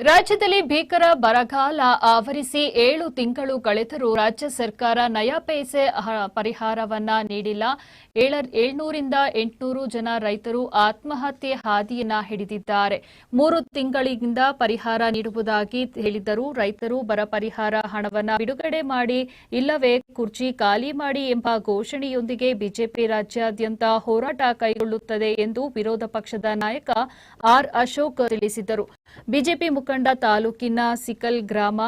ರಾಜ್ಯದಲ್ಲಿ ಭೀಕರ ಬರಗಾಲ ಆವರಿಸಿ ಏಳು ತಿಂಗಳು ಕಳೆದರೂ ರಾಜ್ಯ ಸರ್ಕಾರ ನಯಾ ಪೈಸೆ ಹ- ಪರಿಹಾರವನ್ನ ನೀಡಿಲ್ಲ. ಏಳ- ಏಳ್ನೂರಿಂದ ಎಂಟುನೂರು ಜನ ರೈತರು ಆತ್ಮಹತ್ಯೆ ಹಾದಿಯನ್ನ ಹಿಡಿದಿದ್ದಾರೆ. ಮೂರು ತಿಂಗಳಿಂದ ಪರಿಹಾರ ನೀಡುವುದಾಗಿ ಹೇಳಿದ್ದರು ರೈತರು ಬರ ಪರಿಹಾರ ಹಣವನ್ನ ಬಿಡುಗಡೆ ಮಾಡಿ ಇಲ್ಲವೇ ಕುರ್ಚಿ ಖಾಲಿ ಮಾಡಿ ಎಂಬ ಘೋಷಣೆಯೊಂದಿಗೆ ಬಿಜೆಪಿ ರಾಜ್ಯಾದ್ಯಂತ ಹೋರಾಟ ಕೈಗೊಳ್ಳುತ್ತದೆ ಎಂದು ವಿರೋಧ ಪಕ್ಷದ ನಾಯಕ ಆರ್ ಅಶೋಕ್ ತಿಳಿಸಿದರು. ಬಿಜೆಪಿ ಮುಖಂಡ ತಾಲೂಕಿನ ಸಿಕಲ್ ಗ್ರಾಮ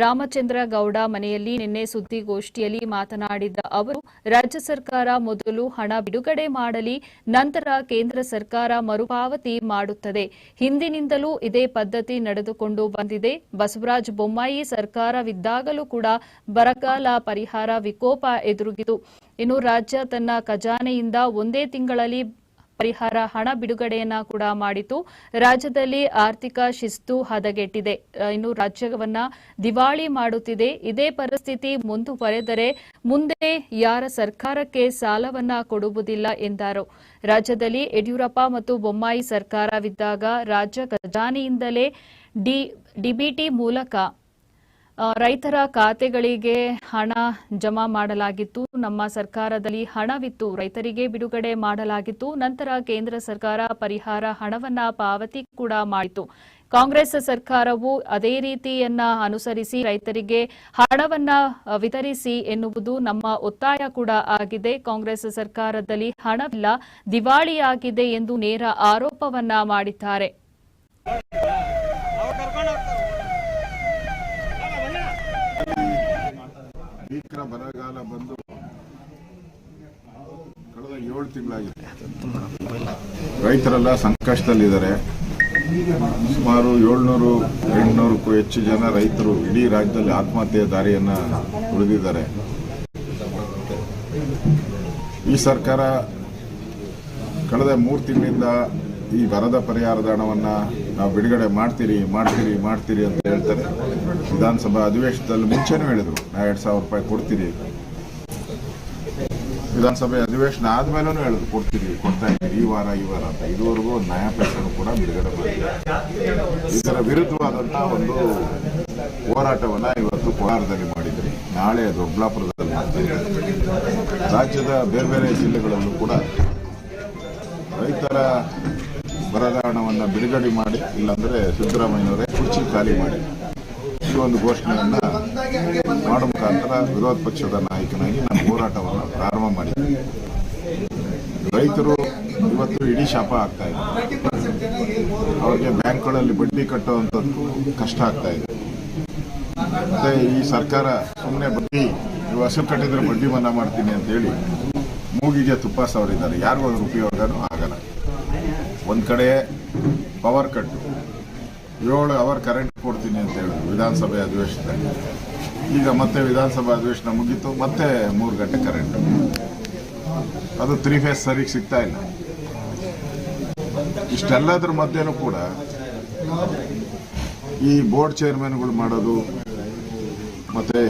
ರಾಮಚಂದ್ರ ಗೌಡ ಮನೆಯಲ್ಲಿ ನಿನ್ನೆ ಸುದ್ದಿಗೋಷ್ಠಿಯಲ್ಲಿ ಮಾತನಾಡಿದ ಅವರು, ರಾಜ್ಯ ಸರ್ಕಾರ ಮೊದಲು ಹಣ ಬಿಡುಗಡೆ ಮಾಡಲಿ, ನಂತರ ಕೇಂದ್ರ ಸರ್ಕಾರ ಮರುಪಾವತಿ ಮಾಡುತ್ತದೆ. ಹಿಂದಿನಿಂದಲೂ ಇದೇ ಪದ್ಧತಿ ನಡೆದುಕೊಂಡು ಬಂದಿದೆ. ಬಸವರಾಜ ಬೊಮ್ಮಾಯಿ ಸರ್ಕಾರವಿದ್ದಾಗಲೂ ಕೂಡ ಬರಗಾಲ ಪರಿಹಾರ ವಿಕೋಪ ಎದುರುಗಿತು. ಇನ್ನು ರಾಜ್ಯ ತನ್ನ ಖಜಾನೆಯಿಂದ ಒಂದೇ ತಿಂಗಳಲ್ಲಿ ಪರಿಹಾರ ಹಣ ಬಿಡುಗಡೆಯನ್ನ ಕೂಡ ಮಾಡಿತು. ರಾಜ್ಯದಲ್ಲಿ ಆರ್ಥಿಕ ಶಿಸ್ತು ಹದಗೆಟ್ಟಿದೆ. ಇನ್ನು ರಾಜ್ಯವನ್ನ ದಿವಾಳಿ ಮಾಡುತ್ತಿದೆ. ಇದೇ ಪರಿಸ್ಥಿತಿ ಮುಂದುವರೆದರೆ ಮುಂದೆ ಯಾರ ಸರ್ಕಾರಕ್ಕೆ ಸಾಲವನ್ನ ಕೊಡುವುದಿಲ್ಲ ಎಂದರು. ರಾಜ್ಯದಲ್ಲಿ ಯಡಿಯೂರಪ್ಪ ಮತ್ತು ಬೊಮ್ಮಾಯಿ ಸರ್ಕಾರವಿದ್ದಾಗ ರಾಜ್ಯ ಖಜಾನೆಯಿಂದಲೇ ಡಿಬಿಟಿ ಮೂಲಕ ರೈತರ ಖಾತೆಗಳಿಗೆ ಹಣ ಜಮಾ ಮಾಡಲಾಗಿತ್ತು. ನಮ್ಮ ಸರ್ಕಾರದಲ್ಲಿ ಹಣವಿತ್ತು ರೈತರಿಗೆ ಬಿಡುಗಡೆ ಮಾಡಲಾಗಿತ್ತು. ನಂತರ ಕೇಂದ್ರ ಸರ್ಕಾರ ಪರಿಹಾರ ಹಣವನ್ನ ಪಾವತಿ ಕೂಡ ಮಾಡಿತು. ಕಾಂಗ್ರೆಸ್ ಸರ್ಕಾರವು ಅದೇ ರೀತಿಯನ್ನ ಅನುಸರಿಸಿ ರೈತರಿಗೆ ಹಣವನ್ನ ವಿತರಿಸಿ ಎನ್ನುವುದು ನಮ್ಮ ಒತ್ತಾಯ ಕೂಡ ಆಗಿದೆ. ಕಾಂಗ್ರೆಸ್ ಸರ್ಕಾರದಲ್ಲಿ ಹಣವಿಲ್ಲ, ದಿವಾಳಿಯಾಗಿದೆ ಎಂದು ನೇರ ಆರೋಪವನ್ನ ಮಾಡಿದ್ದಾರೆ. ಭೀಕರ ಬರಗಾಲ ಬಂದು ಕಳೆದ ಏಳು ತಿಂಗಳಾಗಿದೆ. ರೈತರೆಲ್ಲ ಸಂಕಷ್ಟದಲ್ಲಿದ್ದಾರೆ. ಸುಮಾರು ಏಳ್ನೂರು, ಎಂಟುನೂರಕ್ಕೂ ಹೆಚ್ಚು ಜನ ರೈತರು ಇಡೀ ರಾಜ್ಯದಲ್ಲಿ ಆತ್ಮಹತ್ಯೆ ದಾರಿಯನ್ನ ಉಳಿದಿದ್ದಾರೆ. ಈ ಸರ್ಕಾರ ಕಳೆದ ಮೂರು ತಿಂಗಳಿಂದ ಈ ಬರದ ಪರಿಹಾರದ ಹಣವನ್ನ ನಾವು ಬಿಡುಗಡೆ ಮಾಡ್ತೀರಿ ಮಾಡ್ತೀರಿ ಮಾಡ್ತೀರಿ ಅಂತ ಹೇಳ್ತಾರೆ. ವಿಧಾನಸಭಾ ಅಧಿವೇಶನದಲ್ಲಿ ಮುಂಚೆನೂ ಹೇಳಿದ್ರು, ನಾ ಎರಡು ಸಾವಿರ ರೂಪಾಯಿ ಕೊಡ್ತೀರಿ ವಿಧಾನಸಭೆ ಅಧಿವೇಶನ ಆದ್ಮೇಲೂ ಹೇಳಿದ್ರು, ಕೊಡ್ತೀರಿ, ಕೊಡ್ತಾ ಇದ್ದೀರಿ, ಈ ವಾರ ಈ ವಾರ ಅಂತ. ಇದುವರೆಗೂ ಒಂದು ಕೂಡ ಬಿಡುಗಡೆ ಮಾಡಿದೆ ಇದರ ವಿರುದ್ಧವಾದಂತಹ ಒಂದು ಹೋರಾಟವನ್ನ ಇವತ್ತು ಕೋಲಾರದಲ್ಲಿ ಮಾಡಿದ್ರಿ. ನಾಳೆ ದೊಡ್ಡಬಳ್ಳಾಪುರದಲ್ಲಿ ಮಾಡ್ತಾ ಇದ್ದೀವಿ ರಾಜ್ಯದ ಬೇರೆ ಬೇರೆ ಜಿಲ್ಲೆಗಳಲ್ಲೂ ಕೂಡ ರೈತರ ಬರದ ಹಣವನ್ನು ಬಿಡುಗಡೆ ಮಾಡಿ, ಇಲ್ಲಾಂದ್ರೆ ಸಿದ್ದರಾಮಯ್ಯವರೇ ಕುರ್ಚಿ ಖಾಲಿ ಮಾಡಿ. ಈ ಒಂದು ಘೋಷಣೆಯನ್ನ ಮಾಡೋ ಮುಖಾಂತರ ವಿರೋಧ ಪಕ್ಷದ ನಾಯಕನಾಗಿ ನಾನು ಹೋರಾಟವನ್ನು ಪ್ರಾರಂಭ ಮಾಡಿದ್ದೆ. ರೈತರು ಇವತ್ತು ಇಡೀ ಶಾಪ ಆಗ್ತಾ ಇದೆ. ಅವರಿಗೆ ಬ್ಯಾಂಕ್ಗಳಲ್ಲಿ ಬಡ್ಡಿ ಕಟ್ಟುವಂಥದ್ದು ಕಷ್ಟ ಆಗ್ತಾ ಇದೆ. ಮತ್ತೆ ಈ ಸರ್ಕಾರ ಸುಮ್ಮನೆ ಬಡ್ಡಿ ನೀವು ಹಸಿರು ಕಟ್ಟಿದ್ರೆ ಬಡ್ಡಿ ಮನ್ನಾ ಮಾಡ್ತೀನಿ ಅಂತ ಹೇಳಿ ಮೂಗಿಗೆ ತುಪ್ಪ ಸವರಿದ್ದಾರೆ. ಯಾರಿಗೂ ಅದರ ಉಪಯೋಗನೂ ಆಗಲ್ಲ. ಒಂದ್ ಕಡೆ ಪವರ್ ಕಟ್ಟು ಏಳು ಅವರ್ ಕರೆಂಟ್ ಕೊಡ್ತೀನಿ ಅಂತ ಹೇಳಿ ವಿಧಾನಸಭೆ ಅಧಿವೇಶನದಲ್ಲಿ. ಈಗ ಮತ್ತೆ ವಿಧಾನಸಭಾ ಅಧಿವೇಶನ ಮುಗೀತು, ಮತ್ತೆ ಮೂರು ಗಂಟೆ ಕರೆಂಟ್ ಅದು ತ್ರೀ ಫೇಸ್ ಸರಿಗೆ ಸಿಗ್ತಾ ಇಲ್ಲ. ಇಷ್ಟೆಲ್ಲದ್ರ ಮಧ್ಯೆನೂ ಕೂಡ ಈ ಬೋರ್ಡ್ ಚೇರ್ಮನ್ಗಳು ಮಾಡೋದು, ಮತ್ತೆ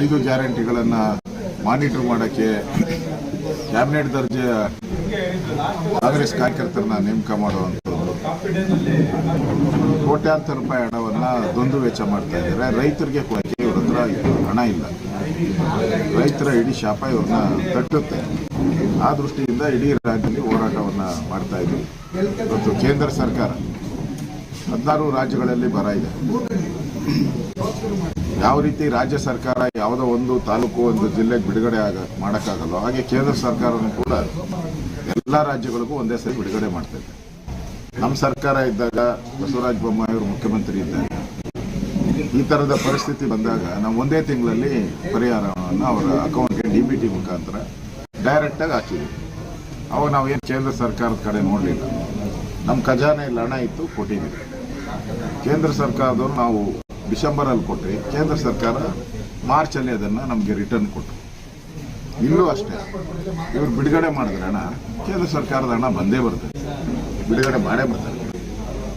ಐದು ಗ್ಯಾರಂಟಿಗಳನ್ನ ಮಾನಿಟರ್ ಮಾಡೋಕ್ಕೆ ಕ್ಯಾಬಿನೆಟ್ ದರ್ಜೆಯ ಕಾಂಗ್ರೆಸ್ ಕಾರ್ಯಕರ್ತರನ್ನ ನೇಮಕ ಮಾಡುವಂಥದ್ದು ಕೋಟ್ಯಾಂತರ ರೂಪಾಯಿ ಹಣವನ್ನ ದೊಂದು ವೆಚ್ಚ ಮಾಡ್ತಾ ಇದ್ದಾರೆ. ರೈತರಿಗೆ ಕೊಡಕ್ಕೆ ಇವ್ರ ಹತ್ರ ಹಣ ಇಲ್ಲ. ರೈತರ ಇಡೀ ಶಾಪ ಇವ್ರನ್ನ ತಟ್ಟುತ್ತೆ. ಆ ದೃಷ್ಟಿಯಿಂದ ಇಡೀ ರಾಜ್ಯದಲ್ಲಿ ಹೋರಾಟವನ್ನ ಮಾಡ್ತಾ ಇದ್ದೀವಿ. ಇವತ್ತು ಕೇಂದ್ರ ಸರ್ಕಾರ ಹದಿನಾರು ರಾಜ್ಯಗಳಲ್ಲಿ ಬರ ಇದೆ. ಯಾವ ರೀತಿ ರಾಜ್ಯ ಸರ್ಕಾರ ಯಾವುದೋ ಒಂದು ತಾಲೂಕು, ಒಂದು ಜಿಲ್ಲೆಗೆ ಬಿಡುಗಡೆ ಆಗ ಮಾಡೋಕ್ಕಾಗಲ್ಲ ಹಾಗೆ ಕೇಂದ್ರ ಸರ್ಕಾರನೂ ಕೂಡ ಎಲ್ಲ ರಾಜ್ಯಗಳಿಗೂ ಒಂದೇ ಸರಿ ಬಿಡುಗಡೆ ಮಾಡ್ತಾ ಇದ್ದಾರೆ. ನಮ್ಮ ಸರ್ಕಾರ ಇದ್ದಾಗ ಬಸವರಾಜ ಬೊಮ್ಮಾಯಿ ಅವರು ಮುಖ್ಯಮಂತ್ರಿ ಇದ್ದಾಗ, ಈ ತರದ ಪರಿಸ್ಥಿತಿ ಬಂದಾಗ ನಾವು ಒಂದೇ ತಿಂಗಳಲ್ಲಿ ಪರಿಹಾರವನ್ನು ಅವರ ಅಕೌಂಟ್ಗೆ ಡಿ ಬಿ ಟಿ ಮುಖಾಂತರ ಡೈರೆಕ್ಟಾಗಿ ಹಾಕಿದ್ವಿ ಅವಾಗ ನಾವು ಏನು ಕೇಂದ್ರ ಸರ್ಕಾರದ ಕಡೆ ನೋಡಲಿಲ್ಲ. ನಮ್ಮ ಖಜಾನೆಯಲ್ಲಿ ಹಣ ಇತ್ತು, ಕೊಟ್ಟಿದ್ದೀವಿ. ಕೇಂದ್ರ ಸರ್ಕಾರದವ್ರು ನಾವು ಡಿಸೆಂಬರಲ್ಲಿ ಕೊಟ್ಟರೆ ಕೇಂದ್ರ ಸರ್ಕಾರ ಮಾರ್ಚಲ್ಲಿ ಅದನ್ನು ನಮಗೆ ರಿಟರ್ನ್ ಕೊಟ್ಟರು ಇಲ್ಲೂ ಅಷ್ಟೇ. ಇವ್ರು ಬಿಡುಗಡೆ ಮಾಡಿದ್ರೆ ಹಣ, ಕೇಂದ್ರ ಸರ್ಕಾರದ ಹಣ ಬಂದೇ ಬರ್ತದೆ. ಬಿಡುಗಡೆ ಮಾಡೇ ಬರ್ತಾರೆ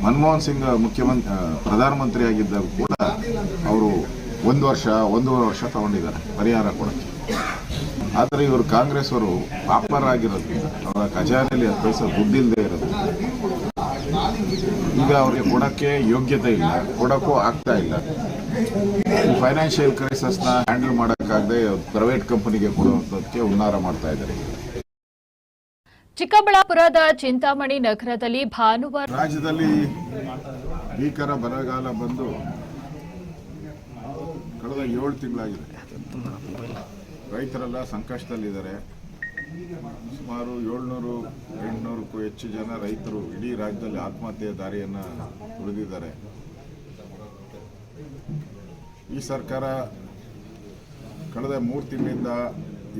ಮನಮೋಹನ್ ಸಿಂಗ್ ಮುಖ್ಯಮಂತ್ರಿ ಪ್ರಧಾನಮಂತ್ರಿ ಆಗಿದ್ದಾಗ ಕೂಡ ಅವರು ಒಂದು ವರ್ಷ, ಒಂದೂವರೆ ವರ್ಷ ತಗೊಂಡಿದ್ದಾರೆ. ಪರಿಹಾರ ಕೊಡೋಕ್ಕೆ. ಆದರೆ ಇವರು ಕಾಂಗ್ರೆಸ್ ಅವರು ಪಾಪರ್ ಆಗಿರೋದ್ರಿಂದ ಅವರ ಖಜಾನೆಯಲ್ಲಿ ಪೈಸೆ ದುಡ್ಡಿಲ್ಲದೆ ಇರೋದು ಈಗ ಅವರಿಗೆ ಕೊಡೋಕ್ಕೆ ಯೋಗ್ಯತೆ ಇಲ್ಲ, ಕೊಡೋಕ್ಕೂ ಆಗ್ತಾ ಇಲ್ಲ. ಫೈನಾನ್ಷಿಯಲ್ ಕ್ರೈಸಿಸ್ನ ಹ್ಯಾಂಡಲ್ ಮಾಡೋಕ್ಕಾಗದೆ ಪ್ರೈವೇಟ್ ಕಂಪನಿಗೆ ಕೊಡುವಂಥದ್ದಕ್ಕೆ ಹುನ್ನಾರ ಮಾಡ್ತಾ ಇದ್ದಾರೆ. ಚಿಕ್ಕಬಳ್ಳಾಪುರದ ಚಿಂತಾಮಣಿ ನಗರದಲ್ಲಿ ಭಾನುವಾರ ರಾಜ್ಯದಲ್ಲಿ ಭೀಕರ ಬರಗಾಲ ಬಂದು ಕಳೆದ ಏಳು ತಿಂಗಳಾಗಿದೆ. ರೈತರೆಲ್ಲ ಸಂಕಷ್ಟದಲ್ಲಿದ್ದಾರೆ. ಸುಮಾರು ಏಳ್ನೂರು ಎಂಟುನೂರಕ್ಕೂ ಹೆಚ್ಚು ಜನ ರೈತರು ಇಡೀ ರಾಜ್ಯದಲ್ಲಿ ಆತ್ಮಹತ್ಯೆಯ ದಾರಿಯನ್ನು ಉಳಿದಿದ್ದಾರೆ ಈ ಸರ್ಕಾರ ಕಳೆದ ಮೂರು ತಿಂಗಳಿಂದ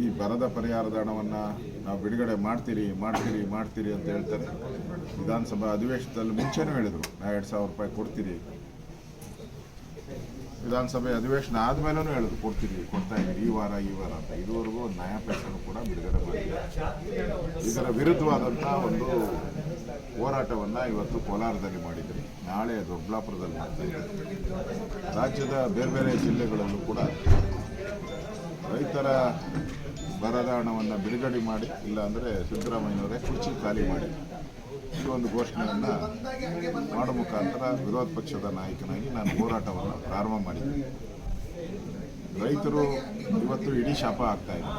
ಈ ಬರದ ಪರಿಹಾರದ ಹಣವನ್ನು ನಾವು ಬಿಡುಗಡೆ ಮಾಡ್ತೀರಿ ಮಾಡ್ತೀರಿ ಮಾಡ್ತೀರಿ ಅಂತ ಹೇಳ್ತಾರೆ. ವಿಧಾನಸಭಾ ಅಧಿವೇಶನದಲ್ಲಿ ಮುಂಚೆನೂ ಹೇಳಿದರು, ನಾ ಎರಡು ಸಾವಿರ ರೂಪಾಯಿ ಕೊಡ್ತೀರಿ. ವಿಧಾನಸಭೆ ಅಧಿವೇಶನ ಆದಮೇಲೂ ಹೇಳಿದ್ರು, ಕೊಡ್ತೀರಿ, ಕೊಡ್ತಾ ಇದ್ದೀರಿ, ಈ ವಾರ ಈ ವಾರ ಅಂತ. ಇದುವರೆಗೂ ನ್ಯಾಯ ಕೂಡ ಬಿಡುಗಡೆ ಮಾಡಿದೆ ಇದರ ವಿರುದ್ಧವಾದಂಥ ಒಂದು ಹೋರಾಟವನ್ನು ಇವತ್ತು ಕೋಲಾರದಲ್ಲಿ ಮಾಡಿದ್ರಿ. ನಾಳೆ ದೊಡ್ಡಬಳ್ಳಾಪುರದಲ್ಲಿ ರಾಜ್ಯದ ಬೇರೆ ಬೇರೆ ಜಿಲ್ಲೆಗಳಲ್ಲೂ ಕೂಡ ರೈತರ ಬರದ ಹಣವನ್ನು ಬಿಡುಗಡೆ ಮಾಡಿ, ಇಲ್ಲಾಂದರೆ ಸಿದ್ದರಾಮಯ್ಯನವರೇ ಕುರ್ಚಿ ಖಾಲಿ ಮಾಡಿ ಈ ಒಂದು ಘೋಷಣೆಯನ್ನು ಮಾಡೋ ಮುಖಾಂತರ ವಿರೋಧ ಪಕ್ಷದ ನಾಯಕನಾಗಿ ನಾನು ಹೋರಾಟವನ್ನು ಪ್ರಾರಂಭ ಮಾಡಿದ್ದೆ. ರೈತರು ಇವತ್ತು ಇಡೀ ಶಾಪ ಆಗ್ತಾ ಇದೆ.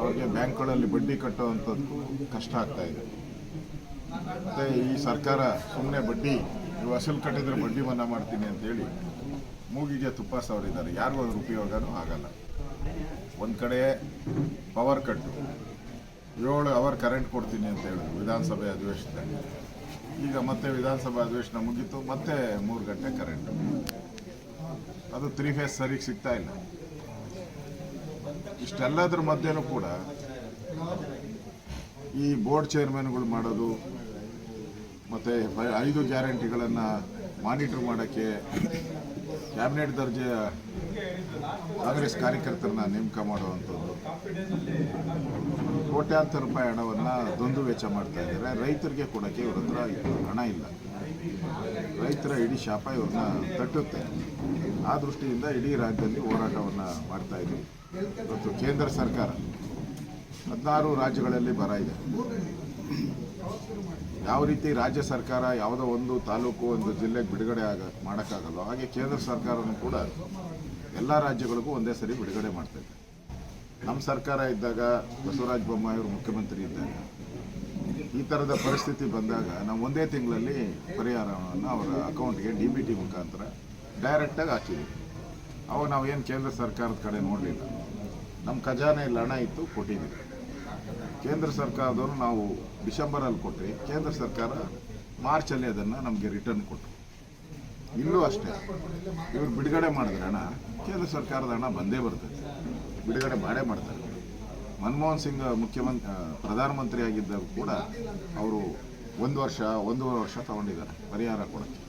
ಅವ್ರಿಗೆ ಬ್ಯಾಂಕ್ಗಳಲ್ಲಿ ಬಡ್ಡಿ ಕಟ್ಟುವಂಥದ್ದು ಕಷ್ಟ ಆಗ್ತಾ ಇದೆ. ಮತ್ತು ಈ ಸರ್ಕಾರ ಸುಮ್ಮನೆ ಬಡ್ಡಿ ನೀವು ಅಸಲು ಕಟ್ಟಿದ್ರೆ ಬಡ್ಡಿ ಮನ್ನಾ ಮಾಡ್ತೀನಿ ಅಂತೇಳಿ ಮೂಗಿಗೆ ತುಪ್ಪ ಸವರಿದ್ದಾರೆ ಯಾರಿಗೂ ಅದ್ರ ಉಪಯೋಗನೂ ಆಗಲ್ಲ. ಒಂದು ಕಡೆ ಪವರ್ ಕಟ್ಟು ಏಳು ಅವರ್ ಕರೆಂಟ್ ಕೊಡ್ತೀನಿ ಅಂತ ಹೇಳಿದ್ರು ವಿಧಾನಸಭೆ ಅಧಿವೇಶನದಲ್ಲಿ. ಈಗ ಮತ್ತೆ ವಿಧಾನಸಭಾ ಅಧಿವೇಶನ ಮುಗೀತು, ಮತ್ತೆ ಮೂರು ಗಂಟೆ ಕರೆಂಟು ಅದು ತ್ರೀ ಫೇಸ್ ಸರಿಗೆ ಸಿಗ್ತಾ ಇಲ್ಲ. ಇಷ್ಟೆಲ್ಲದ್ರ ಮಧ್ಯೆನೂ ಕೂಡ ಈ ಬೋರ್ಡ್ ಚೇರ್ಮನ್ಗಳು ಮಾಡೋದು ಮತ್ತು ಐದು ಗ್ಯಾರಂಟಿಗಳನ್ನು ಮಾನಿಟರ್ ಮಾಡೋಕ್ಕೆ ಕ್ಯಾಬಿನೆಟ್ ದರ್ಜೆಯ ಕಾಂಗ್ರೆಸ್ ಕಾರ್ಯಕರ್ತರನ್ನ ನೇಮಕ ಮಾಡುವಂಥದ್ದು. ಕೋಟ್ಯಾಂತರ ರೂಪಾಯಿ ಹಣವನ್ನು ದೊಂದು ವೆಚ್ಚ ಮಾಡ್ತಾ ಇದ್ದಾರೆ. ರೈತರಿಗೆ ಕೊಡೋಕ್ಕೆ ಇವ್ರ ಹತ್ರ ಹಣ ಇಲ್ಲ. ರೈತರ ಇಡೀ ಶಾಪ ಇವ್ರನ್ನ ತಟ್ಟುತ್ತೆ. ಆ ದೃಷ್ಟಿಯಿಂದ ಇಡೀ ರಾಜ್ಯದಲ್ಲಿ ಹೋರಾಟವನ್ನು ಮಾಡ್ತಾ ಇದ್ದೀವಿ ಮತ್ತು ಕೇಂದ್ರ ಸರ್ಕಾರ ಹದಿನಾರು ರಾಜ್ಯಗಳಲ್ಲಿ ಬರ ಇದೆ. ಯಾವ ರೀತಿ ರಾಜ್ಯ ಸರ್ಕಾರ ಯಾವುದೋ ಒಂದು ತಾಲೂಕು, ಒಂದು ಜಿಲ್ಲೆಗೆ ಬಿಡುಗಡೆ ಆಗ ಮಾಡೋಕ್ಕಾಗಲ್ಲ ಹಾಗೆ ಕೇಂದ್ರ ಸರ್ಕಾರನೂ ಕೂಡ ಎಲ್ಲ ರಾಜ್ಯಗಳಿಗೂ ಒಂದೇ ಸರಿ ಬಿಡುಗಡೆ ಮಾಡ್ತಾ ಇದೆ. ನಮ್ಮ ಸರ್ಕಾರ ಇದ್ದಾಗ, ಬಸವರಾಜ ಬೊಮ್ಮಾಯಿ ಅವರು ಮುಖ್ಯಮಂತ್ರಿ ಇದ್ದಾಗ, ಈ ಥರದ ಪರಿಸ್ಥಿತಿ ಬಂದಾಗ ನಾವು ಒಂದೇ ತಿಂಗಳಲ್ಲಿ ಪರಿಹಾರವನ್ನು ಅವರ ಅಕೌಂಟ್ಗೆ ಡಿ ಬಿ ಟಿ ಮುಖಾಂತರ ಡೈರೆಕ್ಟಾಗಿ ಹಾಕಿದ್ದೀವಿ. ಅವಾಗ ಏನು ಕೇಂದ್ರ ಸರ್ಕಾರದ ಕಡೆ ನೋಡಲಿಲ್ಲ. ನಮ್ಮ ಖಜಾನೆಯಲ್ಲಿ ಹಣ ಇತ್ತು, ಕೊಟ್ಟಿದ್ದೀವಿ. ಕೇಂದ್ರ ಸರ್ಕಾರದವರು ನಾವು ಡಿಸೆಂಬರಲ್ಲಿ ಕೊಟ್ಟರೆ ಕೇಂದ್ರ ಸರ್ಕಾರ ಮಾರ್ಚಲ್ಲಿ ಅದನ್ನು ನಮಗೆ ರಿಟರ್ನ್ ಕೊಟ್ಟರು ಇಲ್ಲೂ ಅಷ್ಟೇ. ಇವರು ಬಿಡುಗಡೆ ಮಾಡಿದ್ರೆ ಹಣ, ಕೇಂದ್ರ ಸರ್ಕಾರದ ಹಣ ಬಂದೇ ಬರ್ತದೆ. ಬಿಡುಗಡೆ ಮಾಡೇ ಮಾಡ್ತಾರೆ. ಮನಮೋಹನ್ ಸಿಂಗ್ ಮುಖ್ಯಮಂತ್ರಿ ಪ್ರಧಾನಮಂತ್ರಿ ಆಗಿದ್ದಾಗ ಕೂಡ ಅವರು ಒಂದು ವರ್ಷ, ಒಂದೂವರೆ ವರ್ಷ ತಗೊಂಡಿದ್ದಾರೆ, ಪರಿಹಾರ ಕೊಡೋಕ್ಕೆ.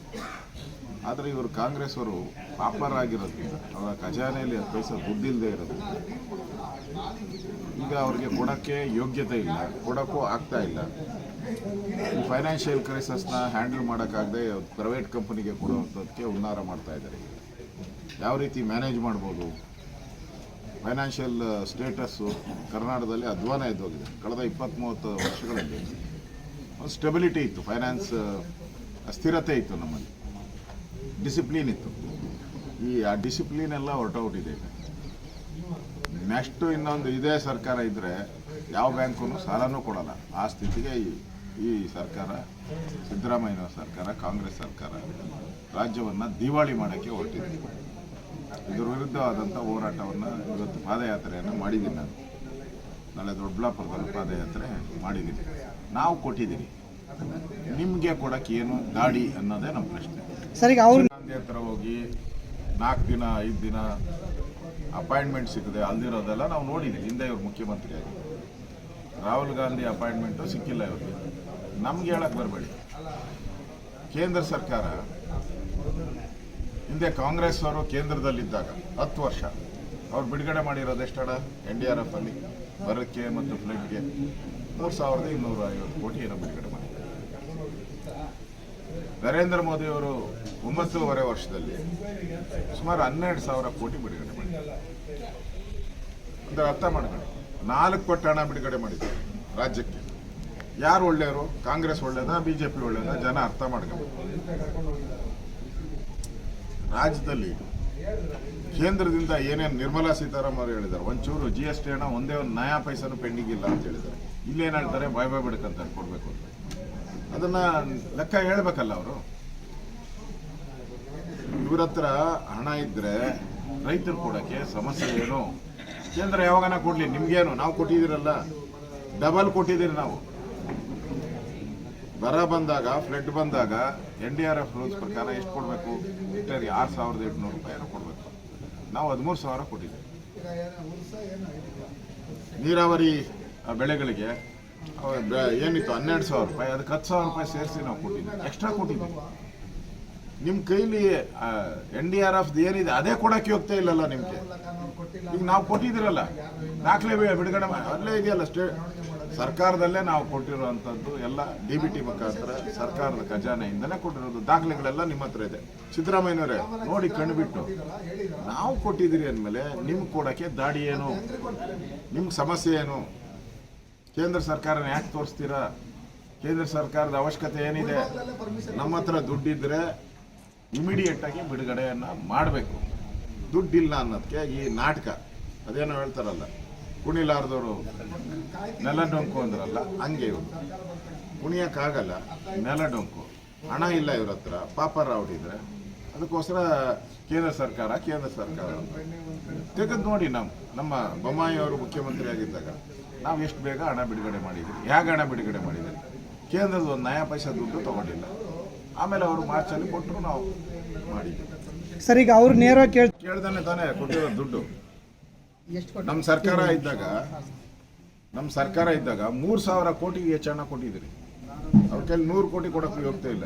ಆದರೆ ಇವರು ಕಾಂಗ್ರೆಸ್ ಅವರು ಪಾಪರ್ ಆಗಿರೋದ್ರಿಂದ ಅವರ ಖಜಾನೆಯಲ್ಲಿ ಪೈಸೆ ದುಡ್ಡಿಲ್ಲದೆ ಇರೋದ್ರಿಂದ ಈಗ ಅವ್ರಿಗೆ ಕೊಡೋಕ್ಕೆ ಯೋಗ್ಯತೆ ಇಲ್ಲ. ಕೊಡೋಕ್ಕೂ ಆಗ್ತಾ ಇಲ್ಲ. ಈ ಫೈನಾನ್ಷಿಯಲ್ ಕ್ರೈಸಿಸ್ನ ಹ್ಯಾಂಡಲ್ ಮಾಡೋಕ್ಕಾಗದೆ ಪ್ರೈವೇಟ್ ಕಂಪನಿಗೆ ಕೊಡುವಂಥದ್ದಕ್ಕೆ ಉನ್ನಾರ ಮಾಡ್ತಾ ಇದ್ದಾರೆ. ಯಾವ ರೀತಿ ಮ್ಯಾನೇಜ್ ಮಾಡ್ಬೋದು? ಫೈನಾನ್ಷಿಯಲ್ ಸ್ಟೇಟಸ್ಸು ಕರ್ನಾಟಕದಲ್ಲಿ ಅಧ್ವಾನ ಎದ್ದೋಗಿದೆ ಕಳೆದ ಇಪ್ಪತ್ತ್ಮೂವತ್ತು ವರ್ಷಗಳಲ್ಲಿ ಒಂದು ಸ್ಟೆಬಿಲಿಟಿ ಇತ್ತು. ಫೈನಾನ್ಸ್ ಅಸ್ಥಿರತೆ ಇತ್ತು ನಮ್ಮಲ್ಲಿ. ಡಿಸಿಪ್ಲಿನ್ ಇತ್ತು. ಈ ಆ ಡಿಸಿಪ್ಲಿನ್ ಎಲ್ಲ ಹೊರಟೋಗ್ಬಿಟ್ಟಿದೆ ಈಗ. ನೆಕ್ಸ್ಟ್ ಇನ್ನೊಂದು ಇದೇ ಸರ್ಕಾರ ಇದ್ದರೆ ಯಾವ ಬ್ಯಾಂಕು ಸಾಲನೂ ಕೊಡಲ್ಲ. ಆ ಸ್ಥಿತಿಗೆ ಈ ಈ ಸರ್ಕಾರ ಸಿದ್ದರಾಮಯ್ಯನ ಸರ್ಕಾರ ಕಾಂಗ್ರೆಸ್ ಸರ್ಕಾರ ರಾಜ್ಯವನ್ನು ದಿವಾಳಿ ಮಾಡೋಕ್ಕೆ ಹೊರಟಿದೆ. ಇದರ ವಿರುದ್ಧವಾದಂಥ ಹೋರಾಟವನ್ನು ಇವತ್ತು ಪಾದಯಾತ್ರೆಯನ್ನು ಮಾಡಿದ್ದೀನಿ ನಾನು. ನಾಳೆ ದೊಡ್ಡಬಳ್ಳಾಪುರದಲ್ಲಿ ಪಾದಯಾತ್ರೆ ಮಾಡಿದ್ದೀನಿ. ನಾವು ಕೊಟ್ಟಿದ್ದೀವಿ ನಿಮಗೆ ಕೊಡೋಕ್ಕೆ ಏನು ದಾಡಿ ಅನ್ನೋದೇ ನಮ್ಮ ಪ್ರಶ್ನೆ. ಸರಿ ಗಾಂಧಿ ಹತ್ರ ಹೋಗಿ ನಾಲ್ಕು ದಿನ ಐದು ದಿನ ಅಪಾಯಿಂಟ್ಮೆಂಟ್ ಸಿಗದೆ ಅಲ್ದಿರೋದೆಲ್ಲ ನಾವು ನೋಡಿದ್ದೀವಿ ಹಿಂದೆ ಇವ್ರು ಮುಖ್ಯಮಂತ್ರಿ ಆಗಿ ರಾಹುಲ್ ಗಾಂಧಿ ಅಪಾಯಿಂಟ್ಮೆಂಟು ಸಿಕ್ಕಿಲ್ಲ ಇವ್ರಿಗೆ. ನಮ್ಗೆ ಹೇಳಕ್ಕೆ ಬರಬೇಡಿ. ಕೇಂದ್ರ ಸರ್ಕಾರ, ಹಿಂದೆ ಕಾಂಗ್ರೆಸ್ ಅವರು ಕೇಂದ್ರದಲ್ಲಿದ್ದಾಗ ಹತ್ತು ವರ್ಷ, ಅವ್ರು ಬಿಡುಗಡೆ ಮಾಡಿರೋದು ಎಷ್ಟಡ? ಎನ್ ಡಿ ಆರ್ ಎಫ್ ಅಲ್ಲಿ, ಬರಕ್ಕೆ ಮತ್ತು ಫ್ಲಡ್ಗೆ. ಮೂರು ಸಾವಿರದ ಇನ್ನೂರ ಐವತ್ತು ಕೋಟಿ ಏನೋ ಬಿಡುಗಡೆ ನರೇಂದ್ರ ಮೋದಿಯವರು ಒಂಬತ್ತೂವರೆ ವರ್ಷದಲ್ಲಿ ಸುಮಾರು ಹನ್ನೆರಡು ಸಾವಿರ ಕೋಟಿ ಬಿಡುಗಡೆ ಮಾಡಿದ್ದಾರೆ. ಅಂದರೆ ಅರ್ಥ ಮಾಡ್ಕೊಂಡು ನಾಲ್ಕು ಪಟ್ಟು ಹಣ ಬಿಡುಗಡೆ ಮಾಡಿದ್ದಾರೆ ರಾಜ್ಯಕ್ಕೆ. ಯಾರು ಒಳ್ಳೆಯವರು? ಕಾಂಗ್ರೆಸ್ ಒಳ್ಳೇದಾ? ಬಿಜೆಪಿ ಒಳ್ಳೆಯದಾ ಜನ ಅರ್ಥ ಮಾಡ್ಕೊಂಡು ರಾಜ್ಯದಲ್ಲಿ ಕೇಂದ್ರದಿಂದ ಏನೇನು ನಿರ್ಮಲಾ ಸೀತಾರಾಮನ್ ಅವರು ಹೇಳಿದ್ದಾರೆ. ಒಂಚೂರು ಜಿ ಎಸ್ ಟಿ ಹಣ ಒಂದೇ ಒಂದು ನಯಾ ಪೈಸನು ಪೆಂಡಿಂಗ್ ಇಲ್ಲ ಅಂತ ಹೇಳಿದ್ದಾರೆ. ಇಲ್ಲೇನು ಹೇಳ್ತಾರೆ? ಬಾಯ್ ಬಾಯ್ ಬಿಡಕಂತ ಕೊಡಬೇಕು ಅಂತ. ಅದನ್ನ ಲೆಕ್ಕ ಹೇಳ್ಬೇಕಲ್ಲ ಅವರು. ಇವ್ರ ಹತ್ರ ಹಣ ಇದ್ರೆ ರೈತರು ಕೊಡಕ್ಕೆ ಸಮಸ್ಯೆ ಏನು? ಕೇಂದ್ರ ಯಾವಾಗನ ಕೊಡ್ಲಿ, ನಿಮ್ಗೇನು? ನಾವು ಕೊಟ್ಟಿದ್ದೀರಲ್ಲ. ಡಬಲ್ ಕೊಟ್ಟಿದ್ದೀರಿ ನಾವು. ಬರ ಬಂದಾಗ, ಫ್ಲಡ್ ಬಂದಾಗ N D R F rules ಪ್ರಕಾರ ಎಷ್ಟು ಕೊಡಬೇಕು? ಹೆಕ್ಟೇರ್ಗೆ ಆರು ಸಾವಿರದ ಎಂಟುನೂರು ರೂಪಾಯಿನ ಕೊಡಬೇಕು. ನಾವು ಹದಿಮೂರು ಸಾವಿರ ಕೊಟ್ಟಿದ್ದೀವಿ. ನೀರಾವರಿ ಬೆಳೆಗಳಿಗೆ ಏನಿತ್ತು? ಹನ್ನೆರಡು ಸಾವಿರ ರೂಪಾಯಿ. ಅದಕ್ಕೆ ಹತ್ತು ಸಾವಿರ ರೂಪಾಯಿ ಸೇರಿಸಿ ನಾವು ಕೊಟ್ಟಿದ್ದೀವಿ ಎಕ್ಸ್ಟ್ರಾ ಕೊಟ್ಟಿದ್ದೀವಿ ನಿಮ್ಮ ಕೈಲಿ ಎನ್ ಡಿ ಆರ್ ಎಫ್ ಏನಿದೆ, ಅದೇ ಕೊಡೋಕ್ಕೆ ಹೋಗ್ತಾ ಇಲ್ಲಲ್ಲ ನಿಮ್ಗೆ? ಈಗ ನಾವು ಕೊಟ್ಟಿದ್ದೀರಲ್ಲ, ದಾಖಲೆ ಬಿಡುಗಡೆ ಅಲ್ಲೇ ಇದೆಯಲ್ಲ ಸ್ಟೇ ಸರ್ಕಾರದಲ್ಲೇ ನಾವು ಕೊಟ್ಟಿರುವಂಥದ್ದು ಎಲ್ಲ ಡಿ ಬಿ ಟಿ ಮುಖಾಂತರ ಸರ್ಕಾರದ ಖಜಾನೆಯಿಂದಲೇ ಕೊಟ್ಟಿರೋದು. ದಾಖಲೆಗಳೆಲ್ಲ ನಿಮ್ಮ ಹತ್ರ ಇದೆ. ಸಿದ್ದರಾಮಯ್ಯನವರೇ, ನೋಡಿ ಕಣ್ಬಿಟ್ಟು. ನಾವು ಕೊಟ್ಟಿದ್ದೀರಿ ಅಂದಮೇಲೆ ನಿಮ್ಗೆ ಕೊಡೋಕ್ಕೆ ದಾಡಿ ಏನು? ನಿಮ್ಗೆ ಸಮಸ್ಯೆ ಏನು? ಕೇಂದ್ರ ಸರ್ಕಾರನ ಯಾಕೆ ತೋರಿಸ್ತೀರಾ? ಕೇಂದ್ರ ಸರ್ಕಾರದ ಅವಶ್ಯಕತೆ ಏನಿದೆ? ನಮ್ಮ ಹತ್ರ ದುಡ್ಡಿದ್ರೆ ಇಮಿಡಿಯೇಟ್ ಆಗಿ ಬಿಡುಗಡೆಯನ್ನ ಮಾಡಬೇಕು. ದುಡ್ಡಿಲ್ಲ ಅನ್ನೋದಕ್ಕೆ ಈ ನಾಟಕ. ಅದೇನೋ ಹೇಳ್ತಾರಲ್ಲ, ಕುಣಿಲಾರ್ದವರು ನೆಲ ಡೊಂಕು ಅಂದ್ರಲ್ಲ, ಹಂಗೆ ಇವರು. ಕುಣಿಯಕ್ಕಾಗಲ್ಲ, ನೆಲ ಡೊಂಕು. ಹಣ ಇಲ್ಲ ಇವ್ರ ಹತ್ರ. ಪಾಪರ್ ಹೊಡಿದ್ರೆ ಅದಕ್ಕೋಸ್ಕರ ಕೇಂದ್ರ ಸರ್ಕಾರ ಕೇಂದ್ರ ಸರ್ಕಾರ ತೆಗೆದು ನೋಡಿ ನಾವು ನಮ್ಮ ಬೊಮ್ಮಾಯಿ ಅವರು ಮುಖ್ಯಮಂತ್ರಿ ಆಗಿದ್ದಾಗ ನಾವು ಎಷ್ಟು ಬೇಗ ಹಣ ಬಿಡುಗಡೆ ಮಾಡಿದ್ವಿ. ಹೇಗೆ ಹಣ ಬಿಡುಗಡೆ ಮಾಡಿದ್ರಿ ಕೇಂದ್ರದ ಒಂದು ನಯಾ ಪೈಸಾ ದುಡ್ಡು ತಗೊಂಡಿಲ್ಲ. ಆಮೇಲೆ ಅವರು ಮಾರ್ಚಲ್ಲಿ ಕೊಟ್ಟರು ನಾವು ಮಾಡಿದ್ವಿ. ಸರ್ ಈಗ ಅವ್ರು ನೇರ ಕೇಳ್ ಕೇಳ್ದಾನೆ ತಾನೇ ಕೊಟ್ಟಿರೋ ದುಡ್ಡು. ಎಷ್ಟು ಕೊಟ್ಟು ನಮ್ಮ ಸರ್ಕಾರ ಇದ್ದಾಗ ನಮ್ಮ ಸರ್ಕಾರ ಇದ್ದಾಗ ಮೂರು ಸಾವಿರ ಕೋಟಿಗೆ ಹೆಚ್ಚು ಹಣ ಕೊಟ್ಟಿದ್ದೀರಿ. ಅವ್ರ ಕೈಲಿ ನೂರು ಕೋಟಿ ಕೊಡಕ್ಕೆ ಹೋಗ್ತಾ ಇಲ್ಲ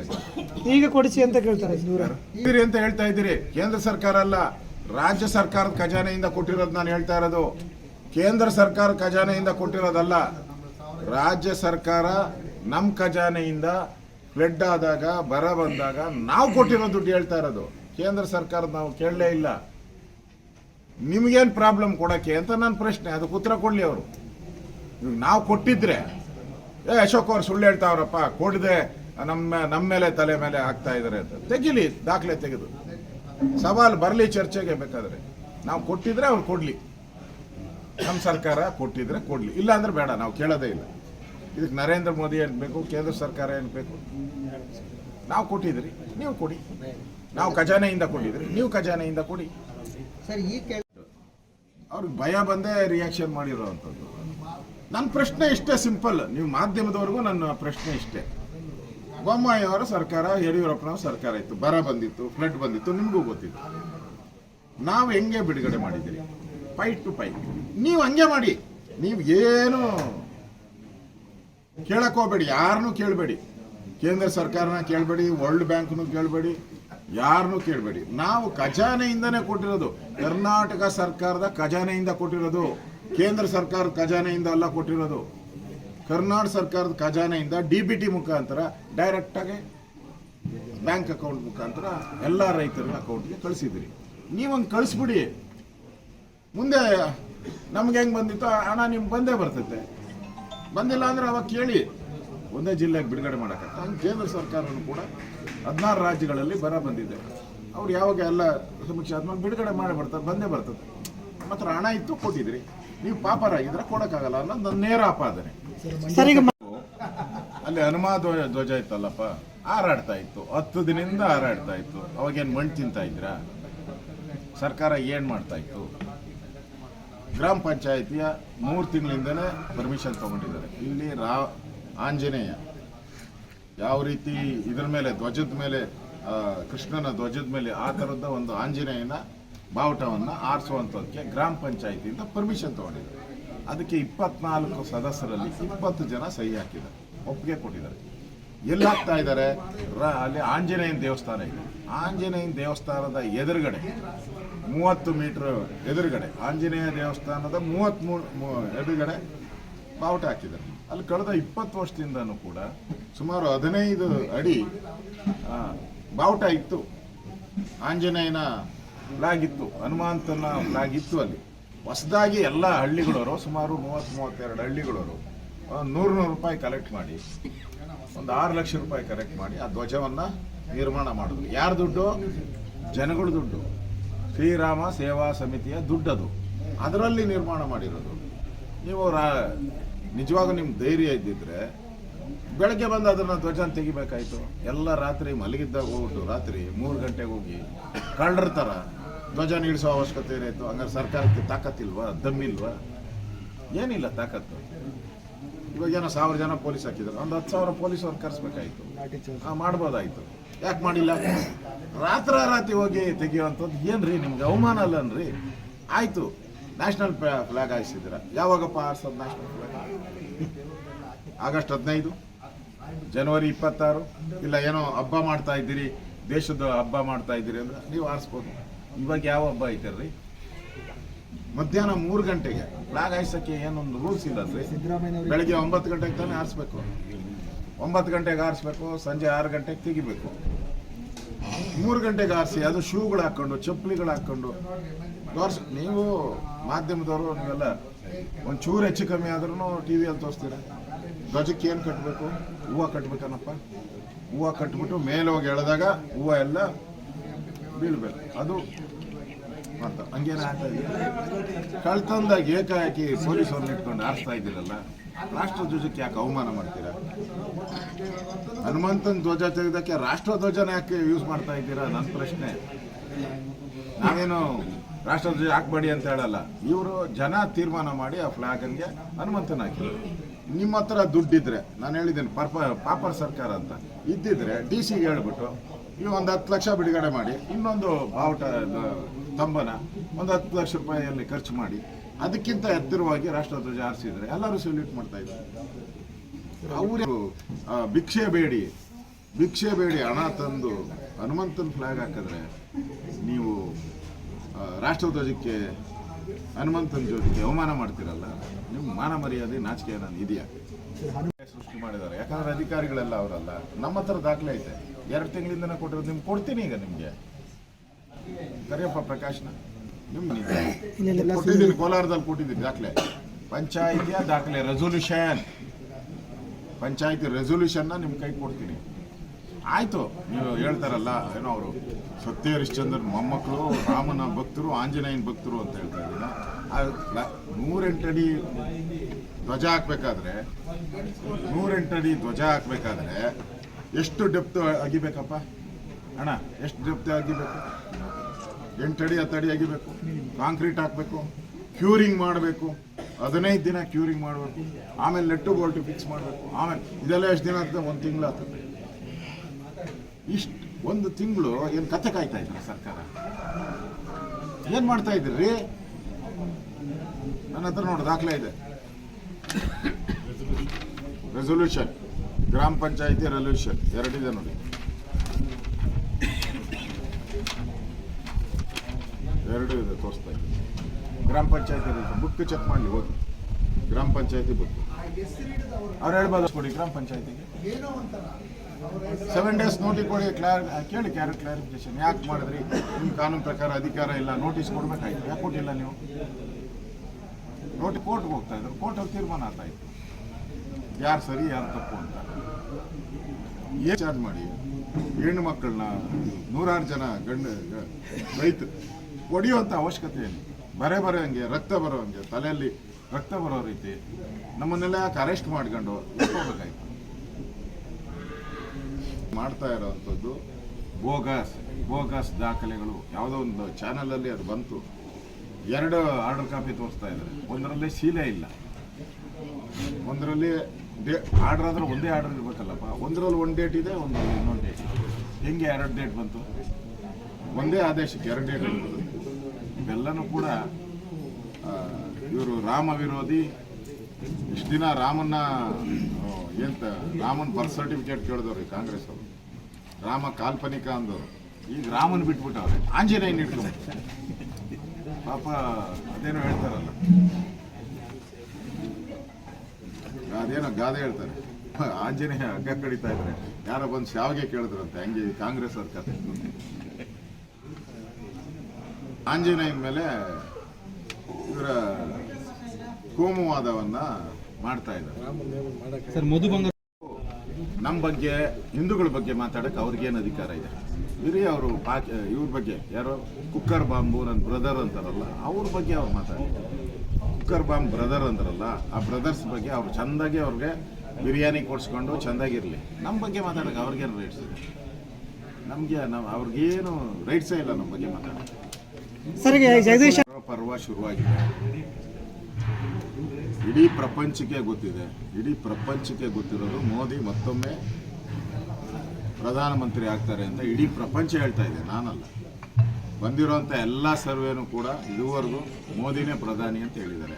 ಈಗ. ಕೊಡಿಸಿ ಅಂತ ಕೇಳ್ತಾರೆ. ದೂರ ಇದ್ದೀರಿ ಅಂತ ಹೇಳ್ತಾ ಇದ್ದೀರಿ ಕೇಂದ್ರ ಸರ್ಕಾರ ಅಲ್ಲ ರಾಜ್ಯ ಸರ್ಕಾರದ ಖಜಾನೆಯಿಂದ ಕೊಟ್ಟಿರೋದು ನಾನು ಹೇಳ್ತಾ ಇರೋದು. ಕೇಂದ್ರ ಸರ್ಕಾರ ಖಜಾನೆಯಿಂದ ಕೊಟ್ಟಿರೋದಲ್ಲ ರಾಜ್ಯ ಸರ್ಕಾರ ನಮ್ಮ ಖಜಾನೆಯಿಂದ ಫ್ಲಡ್ ಆದಾಗ ಬರ ಬಂದಾಗ ನಾವು ಕೊಟ್ಟಿರೋ ದುಡ್ಡು ಹೇಳ್ತಾ ಇರೋದು. ಕೇಂದ್ರ ಸರ್ಕಾರ ನಾವು ಕೇಳಲೇ ಇಲ್ಲ. ನಿಮ್ಗೇನು ಪ್ರಾಬ್ಲಮ್ ಕೊಡೋಕ್ಕೆ ಅಂತ ನನ್ನ ಪ್ರಶ್ನೆ ಅದಕ್ಕೆ ಉತ್ತರ ಕೊಡಲಿ ಅವರು. ನಾವು ಕೊಟ್ಟಿದ್ರೆ ಏ ಅಶೋಕ್ ಅವ್ರು ಸುಳ್ಳು ಹೇಳ್ತಾವ್ರಪ್ಪ ಕೊಡದೆ ನಮ್ಮ ನಮ್ಮ ಮೇಲೆ ತಲೆ ಮೇಲೆ ಆಗ್ತಾ ಇದ್ದಾರೆ ಅಂತ. ತೆಗಿಲಿ ದಾಖಲೆ ತೆಗೆದು. ಸವಾಲು ಬರಲಿ ಚರ್ಚೆಗೆ ಬೇಕಾದರೆ. ನಾವು ಕೊಟ್ಟಿದ್ರೆ ಅವ್ರು ಕೊಡಲಿ. ನಮ್ಮ ಸರ್ಕಾರ ಕೊಟ್ಟಿದ್ರೆ ಕೊಡಲಿ. ಇಲ್ಲ ಅಂದ್ರೆ ಬೇಡ ನಾವು ಕೇಳೋದೇ ಇಲ್ಲ. ಇದಕ್ಕೆ ನರೇಂದ್ರ ಮೋದಿ ಏನು ಬೇಕು ಕೇಂದ್ರ ಸರ್ಕಾರ ಏನು ಬೇಕು? ನಾವು ಕೊಟ್ಟಿದ್ರಿ ನೀವು ಕೊಡಿ. ನಾವು ಖಜಾನೆಯಿಂದ ಕೊಟ್ಟಿದ್ರಿ ನೀವು ಖಜಾನೆಯಿಂದ ಕೊಡಿ. ಸರ್ ಈ ಅವ್ರಿಗೆ ಭಯ ಬಂದೇ ರಿಯಾಕ್ಷನ್ ಮಾಡಿರೋ ಅಂಥದ್ದು ನನ್ನ ಪ್ರಶ್ನೆ ಇಷ್ಟೇ ಸಿಂಪಲ್. ನೀವು ಮಾಧ್ಯಮದವರೆಗೂ ನನ್ನ ಪ್ರಶ್ನೆ ಇಷ್ಟೇ. ಬೊಮ್ಮಾಯಿ ಅವರ ಸರ್ಕಾರ, ಯಡಿಯೂರಪ್ಪನವ್ರ ಸರ್ಕಾರ ಇತ್ತು. ಬರ ಬಂದಿತ್ತು, ಫ್ಲಡ್ ಬಂದಿತ್ತು, ನಿಮಗೂ ಗೊತ್ತಿತ್ತು. ನಾವು ಹೆಂಗೆ ಬಿಡುಗಡೆ ಮಾಡಿದ್ದೀರಿ? ಫೈಟ್ ಟು ಫೈಟ್ ನೀವು ಹಂಗೆ ಮಾಡಿ. ನೀವು ಏನು ಕೇಳಕ್ ಹೋಗ್ಬೇಡಿ ಯಾರನ್ನೂ ಕೇಳಬೇಡಿ. ಕೇಂದ್ರ ಸರ್ಕಾರನ ಕೇಳಬೇಡಿ, ವರ್ಲ್ಡ್ ಬ್ಯಾಂಕ್ನು ಕೇಳಬೇಡಿ ಯಾರನ್ನೂ ಕೇಳಬೇಡಿ. ನಾವು ಖಜಾನೆಯಿಂದನೇ ಕೊಟ್ಟಿರೋದು. ಕರ್ನಾಟಕ ಸರ್ಕಾರದ ಖಜಾನೆಯಿಂದ ಕೊಟ್ಟಿರೋದು. ಕೇಂದ್ರ ಸರ್ಕಾರದ ಖಜಾನೆಯಿಂದ ಅಲ್ಲ ಕೊಟ್ಟಿರೋದು. ಕರ್ನಾಟಕ ಸರ್ಕಾರದ ಖಜಾನೆಯಿಂದ ಡಿ ಬಿ ಟಿ ಮುಖಾಂತರ ಡೈರೆಕ್ಟಾಗಿ ಬ್ಯಾಂಕ್ ಅಕೌಂಟ್ ಮುಖಾಂತರ ಎಲ್ಲ ರೈತರ ಅಕೌಂಟ್ಗೆ ಕಳಿಸಿದ್ರಿ ನೀವು ಹಂಗೆ ಕಳಿಸ್ಬಿಡಿ. ಮುಂದೆ ನಮ್ಗೆ ಹೆಂಗೆ ಬಂದಿತ್ತು, ಹಣ ನಿಮ್ಗೆ ಬಂದೇ ಬರ್ತೈತೆ. ಬಂದಿಲ್ಲ ಅಂದ್ರೆ ಅವಾಗ ಕೇಳಿ. ಒಂದೇ ಜಿಲ್ಲೆಗೆ ಬಿಡುಗಡೆ ಮಾಡೋಕ್ಕಂತ ಹಂಗೆ ಕೇಂದ್ರ ಸರ್ಕಾರನು ಕೂಡ ಹದಿನಾರು ರಾಜ್ಯಗಳಲ್ಲಿ ಬರ ಬಂದಿದೆ. ಅವ್ರು ಯಾವಾಗ ಎಲ್ಲ ಸಮೀಕ್ಷೆ ಆದ್ಮೇಲೆ ಬಿಡುಗಡೆ ಮಾಡಿ ಬರ್ತಾರೆ, ಬಂದೇ ಬರ್ತದೆ. ಮಾತ್ರ ಹಣ ಇತ್ತು ಕೊಟ್ಟಿದ್ರಿ ನೀವು ಪಾಪರಾಗಿದ್ರೆ ಕೊಡಕ್ಕಾಗಲ್ಲ ಅನ್ನೋದು ನನ್ನ ನೇರ ಆಪಾದನೆ. ಅಲ್ಲಿ ಹನುಮ ಧ್ವಜ ಧ್ವಜ ಇತ್ತಲ್ಲಪ್ಪ ಹಾರಾಡ್ತಾ ಇತ್ತು ಹತ್ತು ದಿನದಿಂದ ಹಾರಾಡ್ತಾ ಇತ್ತು. ಅವಾಗೇನು ಮಣ್ಣು ತಿಂತಾ ಇದ್ರಾ? ಸರ್ಕಾರ ಏನು ಮಾಡ್ತಾ ಇತ್ತು? ಗ್ರಾಮ ಪಂಚಾಯತಿಯ ಮೂರು ತಿಂಗಳಿಂದನೇ ಪರ್ಮಿಷನ್ ತಗೊಂಡಿದ್ದಾರೆ. ಇಲ್ಲಿ ರಾ ಆಂಜನೇಯ ಯಾವ ರೀತಿ ಇದ್ರ ಮೇಲೆ ಧ್ವಜದ ಮೇಲೆ ಕೃಷ್ಣನ ಧ್ವಜದ ಮೇಲೆ ಆ ಥರದ ಒಂದು ಆಂಜನೇಯನ ಬಾವುಟವನ್ನು ಆರಿಸುವಂಥದ್ದಕ್ಕೆ ಗ್ರಾಮ ಪಂಚಾಯತಿಯಿಂದ ಪರ್ಮಿಷನ್ ತಗೊಂಡಿದ್ದಾರೆ ಅದಕ್ಕೆ ಇಪ್ಪತ್ನಾಲ್ಕು ಸದಸ್ಯರಲ್ಲಿ ಇಪ್ಪತ್ತು ಜನ ಸಹಿ ಹಾಕಿದ್ದಾರೆ, ಒಪ್ಪಿಗೆ ಕೊಟ್ಟಿದ್ದಾರೆ. ಎಲ್ಲಿ ಹಾಕ್ತಾ ಇದ್ದಾರೆ? ಅಲ್ಲಿ ಆಂಜನೇಯನ ದೇವಸ್ಥಾನ ಇದೆ. ಆಂಜನೇಯನ ದೇವಸ್ಥಾನದ ಎದುರುಗಡೆ, ಮೂವತ್ತು ಮೀಟ್ರ್ ಎದುರುಗಡೆ, ಆಂಜನೇಯ ದೇವಸ್ಥಾನದ ಮೂವತ್ತ್ಮೂರು ಎದುರುಗಡೆ ಬಾವುಟ ಹಾಕಿದ್ದಾರೆ. ಅಲ್ಲಿ ಕಳೆದ ಇಪ್ಪತ್ತು ವರ್ಷದಿಂದನೂ ಕೂಡ ಸುಮಾರು ಹದಿನೈದು ಅಡಿ ಬಾವುಟ ಇತ್ತು. ಆಂಜನೇಯನ ಫ್ಲಾಗ್ ಇತ್ತು ಹನುಮಂತನ ಫ್ಲಾಗ್ ಇತ್ತು ಅಲ್ಲಿ. ಹೊಸದಾಗಿ ಎಲ್ಲ ಹಳ್ಳಿಗಳವರು, ಸುಮಾರು ಮೂವತ್ತು ಮೂವತ್ತೆರಡು ಹಳ್ಳಿಗಳವರು ನೂರು ನೂರು ರೂಪಾಯಿ ಕಲೆಕ್ಟ್ ಮಾಡಿ, ಒಂದು ಆರು ಲಕ್ಷ ರೂಪಾಯಿ ಕಲೆಕ್ಟ್ ಮಾಡಿ ಆ ಧ್ವಜವನ್ನು ನಿರ್ಮಾಣ ಮಾಡಿದ್ರು ಯಾರ ದುಡ್ಡು? ಜನಗಳ ದುಡ್ಡು. ಶ್ರೀರಾಮ ಸೇವಾ ಸಮಿತಿಯ ದುಡ್ಡದು ಅದರಲ್ಲಿ ನಿರ್ಮಾಣ ಮಾಡಿರೋದು. ನೀವು ರಾ ನಿಜವಾಗೂ ನಿಮ್ಮ ಧೈರ್ಯ ಇದ್ದಿದ್ರೆ ಬೆಳಗ್ಗೆ ಬಂದು ಅದನ್ನು ಧ್ವಜನ ತೆಗಿಬೇಕಾಯ್ತು. ಎಲ್ಲ ರಾತ್ರಿ ಮಲಗಿದ್ದಾಗ ಹೋಗ್ಬಿಟ್ಟು ರಾತ್ರಿ ಮೂರು ಗಂಟೆಗೆ ಹೋಗಿ ಕಳ್ಳರ ಥರ ಧ್ವಜ ನೀಡಿಸುವ ಅವಶ್ಯಕತೆ ಏನಾಯ್ತು ಹಂಗಾರೆ ಸರ್ಕಾರಕ್ಕೆ ತಾಕತ್ತಿಲ್ವಾ ದಮ್ಮಿಲ್ವಾ ಏನಿಲ್ಲ ತಾಕತ್ತು. ಇವಾಗ ಏನೋ ಸಾವಿರ ಜನ ಪೊಲೀಸ್ ಹಾಕಿದ್ರು ಒಂದು ಹತ್ತು ಸಾವಿರ ಪೊಲೀಸ್ ಅವ್ರು ಕರೆಸ್ಬೇಕಾಯ್ತು. ಹಾಂ ಮಾಡ್ಬೋದಾಯ್ತು. ಯಾಕೆ ಮಾಡಿಲ್ಲ? ರಾತ್ರ ರಾತ್ರಿ ಹೋಗಿ ತೆಗಿಯುವಂಥದ್ದು ಏನ್ರಿ? ನಿಮ್ಗೆ ಅವಮಾನ ಅಲ್ಲನ್ರಿ? ಆಯಿತು. ನ್ಯಾಷನಲ್ ಫ್ಲಾಗ್ ಹಾಯಿಸಿದ್ದೀರ? ಯಾವಾಗಪ್ಪ ಆರ್ಸೋದು ನ್ಯಾಷನಲ್ ಫ್ಲಾಗ್? ಆಗಸ್ಟ್ ಹದಿನೈದು, ಜನವರಿ ಇಪ್ಪತ್ತಾರು. ಇಲ್ಲ, ಏನೋ ಹಬ್ಬ ಮಾಡ್ತಾ ಇದ್ದೀರಿ, ದೇಶದ ಹಬ್ಬ ಮಾಡ್ತಾ ಇದ್ದೀರಿ ಅಂದ್ರೆ ನೀವು ಆರಿಸ್ಬೋದು ಇವಾಗ ಯಾವ ಹಬ್ಬ ಐತಲ್ರಿ ಮಧ್ಯಾಹ್ನ ಮೂರು ಗಂಟೆಗೆ. ಫ್ಲಾಗ್ ಹಾಯ್ಸಕ್ಕೆ ಏನೊಂದು ರೂಲ್ಸ್ ಇಲ್ಲ ರೀ ಬೆಳಗ್ಗೆ ಒಂಬತ್ತು ಗಂಟೆಗೆ ತಾನೇ ಆರಿಸ್ಬೇಕು. ಒಂಬತ್ತು ಗಂಟೆಗೆ ಆರಿಸ್ಬೇಕು ಸಂಜೆ ಆರು ಗಂಟೆಗೆ ತೆಗಿಬೇಕು. ಮೂರು ಗಂಟೆಗೆ ಆರಿಸಿ ಅದು ಶೂಗಳು ಹಾಕ್ಕೊಂಡು ಚಪ್ಪಲಿಗಳು ಹಾಕ್ಕೊಂಡು ತೋರ್ಸ್ ನೀವು ಮಾಧ್ಯಮದವರು ನೀವೆಲ್ಲ ಒಂದು ಚೂರು ಹೆಚ್ಚು ಕಮ್ಮಿ ಆದ್ರೂ ಟಿ ವಿಯಲ್ಲಿ ತೋರಿಸ್ತೀರ? ಧ್ವಜಕ್ಕೆ ಏನು ಕಟ್ಟಬೇಕು ಹೂವು ಕಟ್ಬೇಕನಪ್ಪ? ಹೂವು ಕಟ್ಬಿಟ್ಟು ಮೇಲೆ ಹೋಗಿ ಎಳೆದಾಗ ಹೂವು ಎಲ್ಲ ಬೀಳ್ಬೇಕು. ಅದು ಅಂತ ಹಂಗೇನ ಕಳ್ತಂದಾಗ ಏಕಾಏಕಿ ಪೊಲೀಸವ್ರನ್ನ ಇಟ್ಕೊಂಡು ಆರಿಸ್ತಾ ಇದ್ದೀರಲ್ಲ, ರಾಷ್ಟ್ರ ಧ್ವಜಕ್ಕೆ ಯಾಕೆ ಅವಮಾನ ಮಾಡ್ತೀರಾ? ಹನುಮಂತನ ಧ್ವಜ ತೆಗೆದಕ್ಕೆ ರಾಷ್ಟ್ರ ಧ್ವಜನ ಯಾಕೆ ಯೂಸ್ ಮಾಡ್ತಾ ಇದ್ದೀರಾ? ನನ್ನ ಪ್ರಶ್ನೆ. ನಾವೇನು ರಾಷ್ಟ್ರ ಧ್ವಜ ಹಾಕ್ಬೇಡಿ ಅಂತ ಹೇಳಲ್ಲ. ಇವರು ಜನ ತೀರ್ಮಾನ ಮಾಡಿ ಆ ಫ್ಲಾಗನ್ಗೆ ಹನುಮಂತನ ಹಾಕಿದ್ರು. ನಿಮ್ಮ ಹತ್ರ ದುಡ್ಡಿದ್ರೆ, ನಾನು ಹೇಳಿದ್ದೀನಿ ಪರ್ಪ ಪಾಪರ್ ಸರ್ಕಾರ ಅಂತ. ಇದ್ದಿದ್ರೆ ಡಿ ಸಿಗೆ ಹೇಳ್ಬಿಟ್ಟು ಈ ಒಂದು ಹತ್ತು ಲಕ್ಷ ಬಿಡುಗಡೆ ಮಾಡಿ, ಇನ್ನೊಂದು ಬಾವುಟ ತಂಬನ ಒಂದು ಹತ್ತು ಲಕ್ಷ ರೂಪಾಯಿಯಲ್ಲಿ ಖರ್ಚು ಮಾಡಿ, ಅದಕ್ಕಿಂತ ಎತ್ತರವಾಗಿ ರಾಷ್ಟ್ರಧ್ವಜ ಆರಿಸಿದರೆ ಎಲ್ಲರೂ ಸೆಲ್ಯೂಟ್ ಮಾಡ್ತಾ ಇದ್ದಾರೆ. ಅವರು ಭಿಕ್ಷೆ ಬೇಡಿ ಭಿಕ್ಷೆ ಬೇಡಿ, ಹಣ ತಂದು, ಹನುಮಂತನ ಫ್ಲಾಗ್ ಹಾಕಿದ್ರೆ ನೀವು ರಾಷ್ಟ್ರಧ್ವಜಕ್ಕೆ ಹನುಮಂತನ ಜೊತೆಗೆ ಅವಮಾನ ಮಾಡ್ತಿರಲ್ಲ? ನಿಮ್ಮ ಮಾನ ಮರ್ಯಾದೆ ನಾಚಿಕೆ ನಾನು ಇದೆಯಾ? ಸೃಷ್ಟಿ ಮಾಡಿದ್ದಾರೆ. ಯಾಕಂದ್ರೆ ಅಧಿಕಾರಿಗಳೆಲ್ಲ ಅವರಲ್ಲ. ನಮ್ಮ ಹತ್ರ ದಾಖಲೆ ಐತೆ. ಎರಡು ತಿಂಗಳಿಂದನೇ ಕೊಟ್ಟಿರೋದು ನಿಮ್ಗೆ ಕೊಡ್ತೀನಿ ಈಗ ನಿಮಗೆ. ಕರಿಯಪ್ಪ ಪ್ರಕಾಶ್ನ. ನಿಮ್ಗೆ ಕೊಟ್ಟಿದ್ದೀನಿ ಕೋಲಾರದಲ್ಲಿ ಕೊಟ್ಟಿದ್ದೀನಿ ದಾಖಲೆ. ಪಂಚಾಯಿತಿಯ ದಾಖಲೆ ರೆಸೊಲ್ಯೂಷನ್ ಪಂಚಾಯಿತಿ ರೆಸೊಲ್ಯೂಷನ್ನ ನಿಮ್ಮ ಕೈ ಕೊಡ್ತೀನಿ. ಆಯ್ತು ನೀವು ಹೇಳ್ತಾರಲ್ಲ ಏನೋ ಅವರು ಸತ್ಯ ಹರಿಶ್ಚಂದ್ರನ್ ಮೊಮ್ಮಕ್ಕಳು ರಾಮನ ಭಕ್ತರು ಆಂಜನೇಯನ ಭಕ್ತರು ಅಂತ ಹೇಳ್ತಾ ಇದ್ದೀನಿ ನೂರೆಂಟಡಿ ಧ್ವಜ ಹಾಕ್ಬೇಕಾದ್ರೆ ನೂರೆಂಟಡಿ ಧ್ವಜ ಹಾಕ್ಬೇಕಾದ್ರೆ ಎಷ್ಟು ಡೆಪ್ತ್ ಅಗಿಬೇಕಪ್ಪ ಅಣ್ಣ, ಎಷ್ಟು ಡೆಪ್ತ್ ಅಗಿಬೇಕು ಎಂಟಡಿ ಹತ್ತಡಿ ಅಗಿಬೇಕು ಕಾಂಕ್ರೀಟ್ ಹಾಕಬೇಕು. ಕ್ಯೂರಿಂಗ್ ಮಾಡಬೇಕು. ಹದಿನೈದು ದಿನ ಕ್ಯೂರಿಂಗ್ ಮಾಡಬೇಕು. ಆಮೇಲೆ ನೆಟ್ಟು ಬೋಲ್ಟು ಫಿಕ್ಸ್ ಮಾಡಬೇಕು. ಆಮೇಲೆ ಇದೆಲ್ಲ ಎಷ್ಟು ದಿನ ಆಗ್ತದೆ? ಒಂದು ತಿಂಗಳು ಆಗ್ತದೆ. ಇಷ್ಟು, ಒಂದು ತಿಂಗಳು ಏನು ಕತೆ ಕಾಯ್ತಾ ಇದ್ರ ಸರ್ಕಾರ? ಏನು ಮಾಡ್ತಾ ಇದ್ರಿ ನನ್ನ ಹತ್ರ ನೋಡಿ, ದಾಖಲೆ ಇದೆ. ರೆಸೊಲ್ಯೂಷನ್ ಗ್ರಾಮ ಪಂಚಾಯಿತಿ ರೆಲ್ಯೂಷನ್ ಎರಡಿದೆ ನೋಡಿ. ಎರಡು ಇದೆ, ತೋರಿಸ್ತಾ ಇದ್ದೀನಿ. ಗ್ರಾಮ ಪಂಚಾಯತಿ ಬುಕ್ ಚೆಕ್ ಮಾಡಲಿ, ಹೋಗಿ. ಗ್ರಾಮ ಪಂಚಾಯತಿ ಬುಕ್ ಅವ್ರು ಹೇಳ್ಬೋದು, ಕೊಡಿ ಗ್ರಾಮ ಪಂಚಾಯತಿಗೆ. ಸೆವೆನ್ ಡೇಸ್ ನೋಟಿಸ್ ಕೊಡಿ ಕ್ಲಾರ್ ಕೇಳಿ ಕ್ಯಾರೆ ಕ್ಲಾರಿಫಿಕೇಶನ್ ಯಾಕೆ ಮಾಡಿದ್ರಿ? ನಿಮ್ಮ ಕಾನೂನು ಪ್ರಕಾರ ಅಧಿಕಾರ ಇಲ್ಲ ನೋಟಿಸ್ ಕೊಡ್ಬೇಕಾಯ್ತು ಯಾಕೆ ಕೊಟ್ಟಿಲ್ಲ ನೀವು? ನೋಟಿ ಕೋರ್ಟ್ಗೆ ಹೋಗ್ತಾ ಇದ್ರು. ಕೋರ್ಟಲ್ಲಿ ತೀರ್ಮಾನ ಆಗ್ತಾ ಇತ್ತು ಯಾರು ಸರಿ, ಯಾರು ತಪ್ಪು ಅಂತ. ಏನು ಚಾರ್ಜ್ ಮಾಡಿ? ಹೆಣ್ಣು ಮಕ್ಕಳನ್ನ ನೂರಾರು ಜನ ಗಂಡು ರೈತರು ಹೊಡೆಯುವಂಥ ಅವಶ್ಯಕತೆ ಏನು? ಬರೆ ಬರೆ ಹಂಗೆ, ರಕ್ತ ಬರೋ ಹಂಗೆ, ತಲೆಯಲ್ಲಿ ರಕ್ತ ಬರೋ ರೀತಿ ನಮ್ಮನ್ನೆಲ್ಲ ಯಾಕೆ ಅರೆಸ್ಟ್ ಮಾಡ್ಕೊಂಡು ಇಟ್ಕೋಬೇಕಾಯ್ತು ಮಾಡ್ತಾ ಇರೋವಂಥದ್ದು ಬೋಗಾಸ್ ಬೋಗಾಸ್ ದಾಖಲೆಗಳು. ಯಾವುದೋ ಒಂದು ಚಾನಲಲ್ಲಿ ಅದು ಬಂತು. ಎರಡು ಆರ್ಡರ್ ಕಾಪಿ ತೋರಿಸ್ತಾ ಇದ್ದಾರೆ. ಒಂದರಲ್ಲಿ ಶೀಲೆ ಇಲ್ಲ. ಒಂದರಲ್ಲಿ ಡೇ ಆರ್ಡರ್ ಆದ್ರೆ ಒಂದೇ ಆರ್ಡರ್ ಇರ್ಬೇಕಲ್ಲಪ್ಪ. ಒಂದರಲ್ಲಿ ಒಂದು ಡೇಟ್ ಇದೆ ಒಂದರಲ್ಲಿ ಇನ್ನೊಂದು ಡೇಟ್ ಹೆಂಗೆ ಎರಡು ಡೇಟ್ ಬಂತು? ಒಂದೇ ಆದೇಶಕ್ಕೆ ಎರಡು ಡೇಟ್ ಇರ್ಬೋದು ಇವೆಲ್ಲನೂ ಕೂಡ ಇವರು ರಾಮ ವಿರೋಧಿ. ಇಷ್ಟು ದಿನ ರಾಮನ್ನ ಆ, ಎಂತ ರಾಮನ್ ಬರ್ತ್ ಸರ್ಟಿಫಿಕೇಟ್ ಕೇಳಿದವ್ರಿ ಕಾಂಗ್ರೆಸ್ ಅವರು. ರಾಮ ಕಾಲ್ಪನಿಕ ಅಂದವರು. ಈಗ ರಾಮನ್ ಬಿಟ್ಬಿಟ್ಟವ್ರೆ. ಆಂಜನೇಯನ್ ಇಟ್ಕೊಂಡು ಪಾಪ ಅದೇನೋ ಹೇಳ್ತಾರಲ್ಲ. ಅದೇನೋ ಗಾದೆ ಹೇಳ್ತಾರೆ. ಆಂಜನೇಯ ಹಗ್ಗ ಕಡಿತಾ ಇದ್ರೆ ಯಾರೋ ಬಂದು ಶಾವಿಗೆ ಕೇಳಿದ್ರಂತೆ ಹಂಗೆ ಕಾಂಗ್ರೆಸ್ ಅವ್ರ ಕತೆ. ಆಂಜನೇಯನ ಮೇಲೆ ಇವರ ಕೋಮುವಾದವನ್ನ ಮಾಡ್ತಾ ಇದ್ದಾರೆ. ನಮ್ಮ ಬಗ್ಗೆ ಹಿಂದೂಗಳ ಬಗ್ಗೆ ಮಾತಾಡಕ್ಕೆ ಅವ್ರಿಗೇನು ಅಧಿಕಾರ ಇದೆ? ಇರಿ ಅವರು ಪಾಕ್ ಇವ್ರ ಬಗ್ಗೆ ಯಾರೋ ಕುಕ್ಕರ್ ಬಾಂಬು ನನ್ನ ಬ್ರದರ್ ಅಂತಾರಲ್ಲ ಅವ್ರ ಬಗ್ಗೆ ಅವ್ರು ಮಾತಾಡಿ ಕುಕ್ಕರ್ ಬಾಮ್ ಬ್ರದರ್ ಅಂದ್ರಲ್ಲ ಆ ಬ್ರದರ್ಸ್ ಬಗ್ಗೆ ಅವ್ರು ಚಂದಾಗಿ ಅವ್ರಿಗೆ ಬಿರಿಯಾನಿ ಕೊಡ್ಸ್ಕೊಂಡು ಚೆಂದಾಗಿರಲಿ. ನಮ್ಮ ಬಗ್ಗೆ ಮಾತಾಡೋಕೆ ಅವ್ರಿಗೇನು ರೈಟ್ಸ್ ಇದೆ? ನಮಗೆ ನಾವು ಅವ್ರಿಗೇನು ರೈಟ್ಸೇ ಇಲ್ಲ ನಮ್ಮ ಬಗ್ಗೆ ಜಗದೀಶ್ ಪರ್ವ ಶುರುವಾಗಿದೆ. ಇಡೀ ಪ್ರಪಂಚಕ್ಕೆ ಗೊತ್ತಿದೆ. ಇಡೀ ಪ್ರಪಂಚಕ್ಕೆ ಗೊತ್ತಿರೋದು ಮೋದಿ ಮತ್ತೊಮ್ಮೆ ಪ್ರಧಾನಮಂತ್ರಿ ಆಗ್ತಾರೆ ಅಂತ ಇಡೀ ಪ್ರಪಂಚ ಹೇಳ್ತಾ ಇದೆ ನಾನಲ್ಲ. ಬಂದಿರೋಂಥ ಎಲ್ಲ ಸರ್ವೇನೂ ಕೂಡ ಇದುವರೆಗೂ ಮೋದಿನೇ ಪ್ರಧಾನಿ ಅಂತ ಹೇಳಿದ್ದಾರೆ.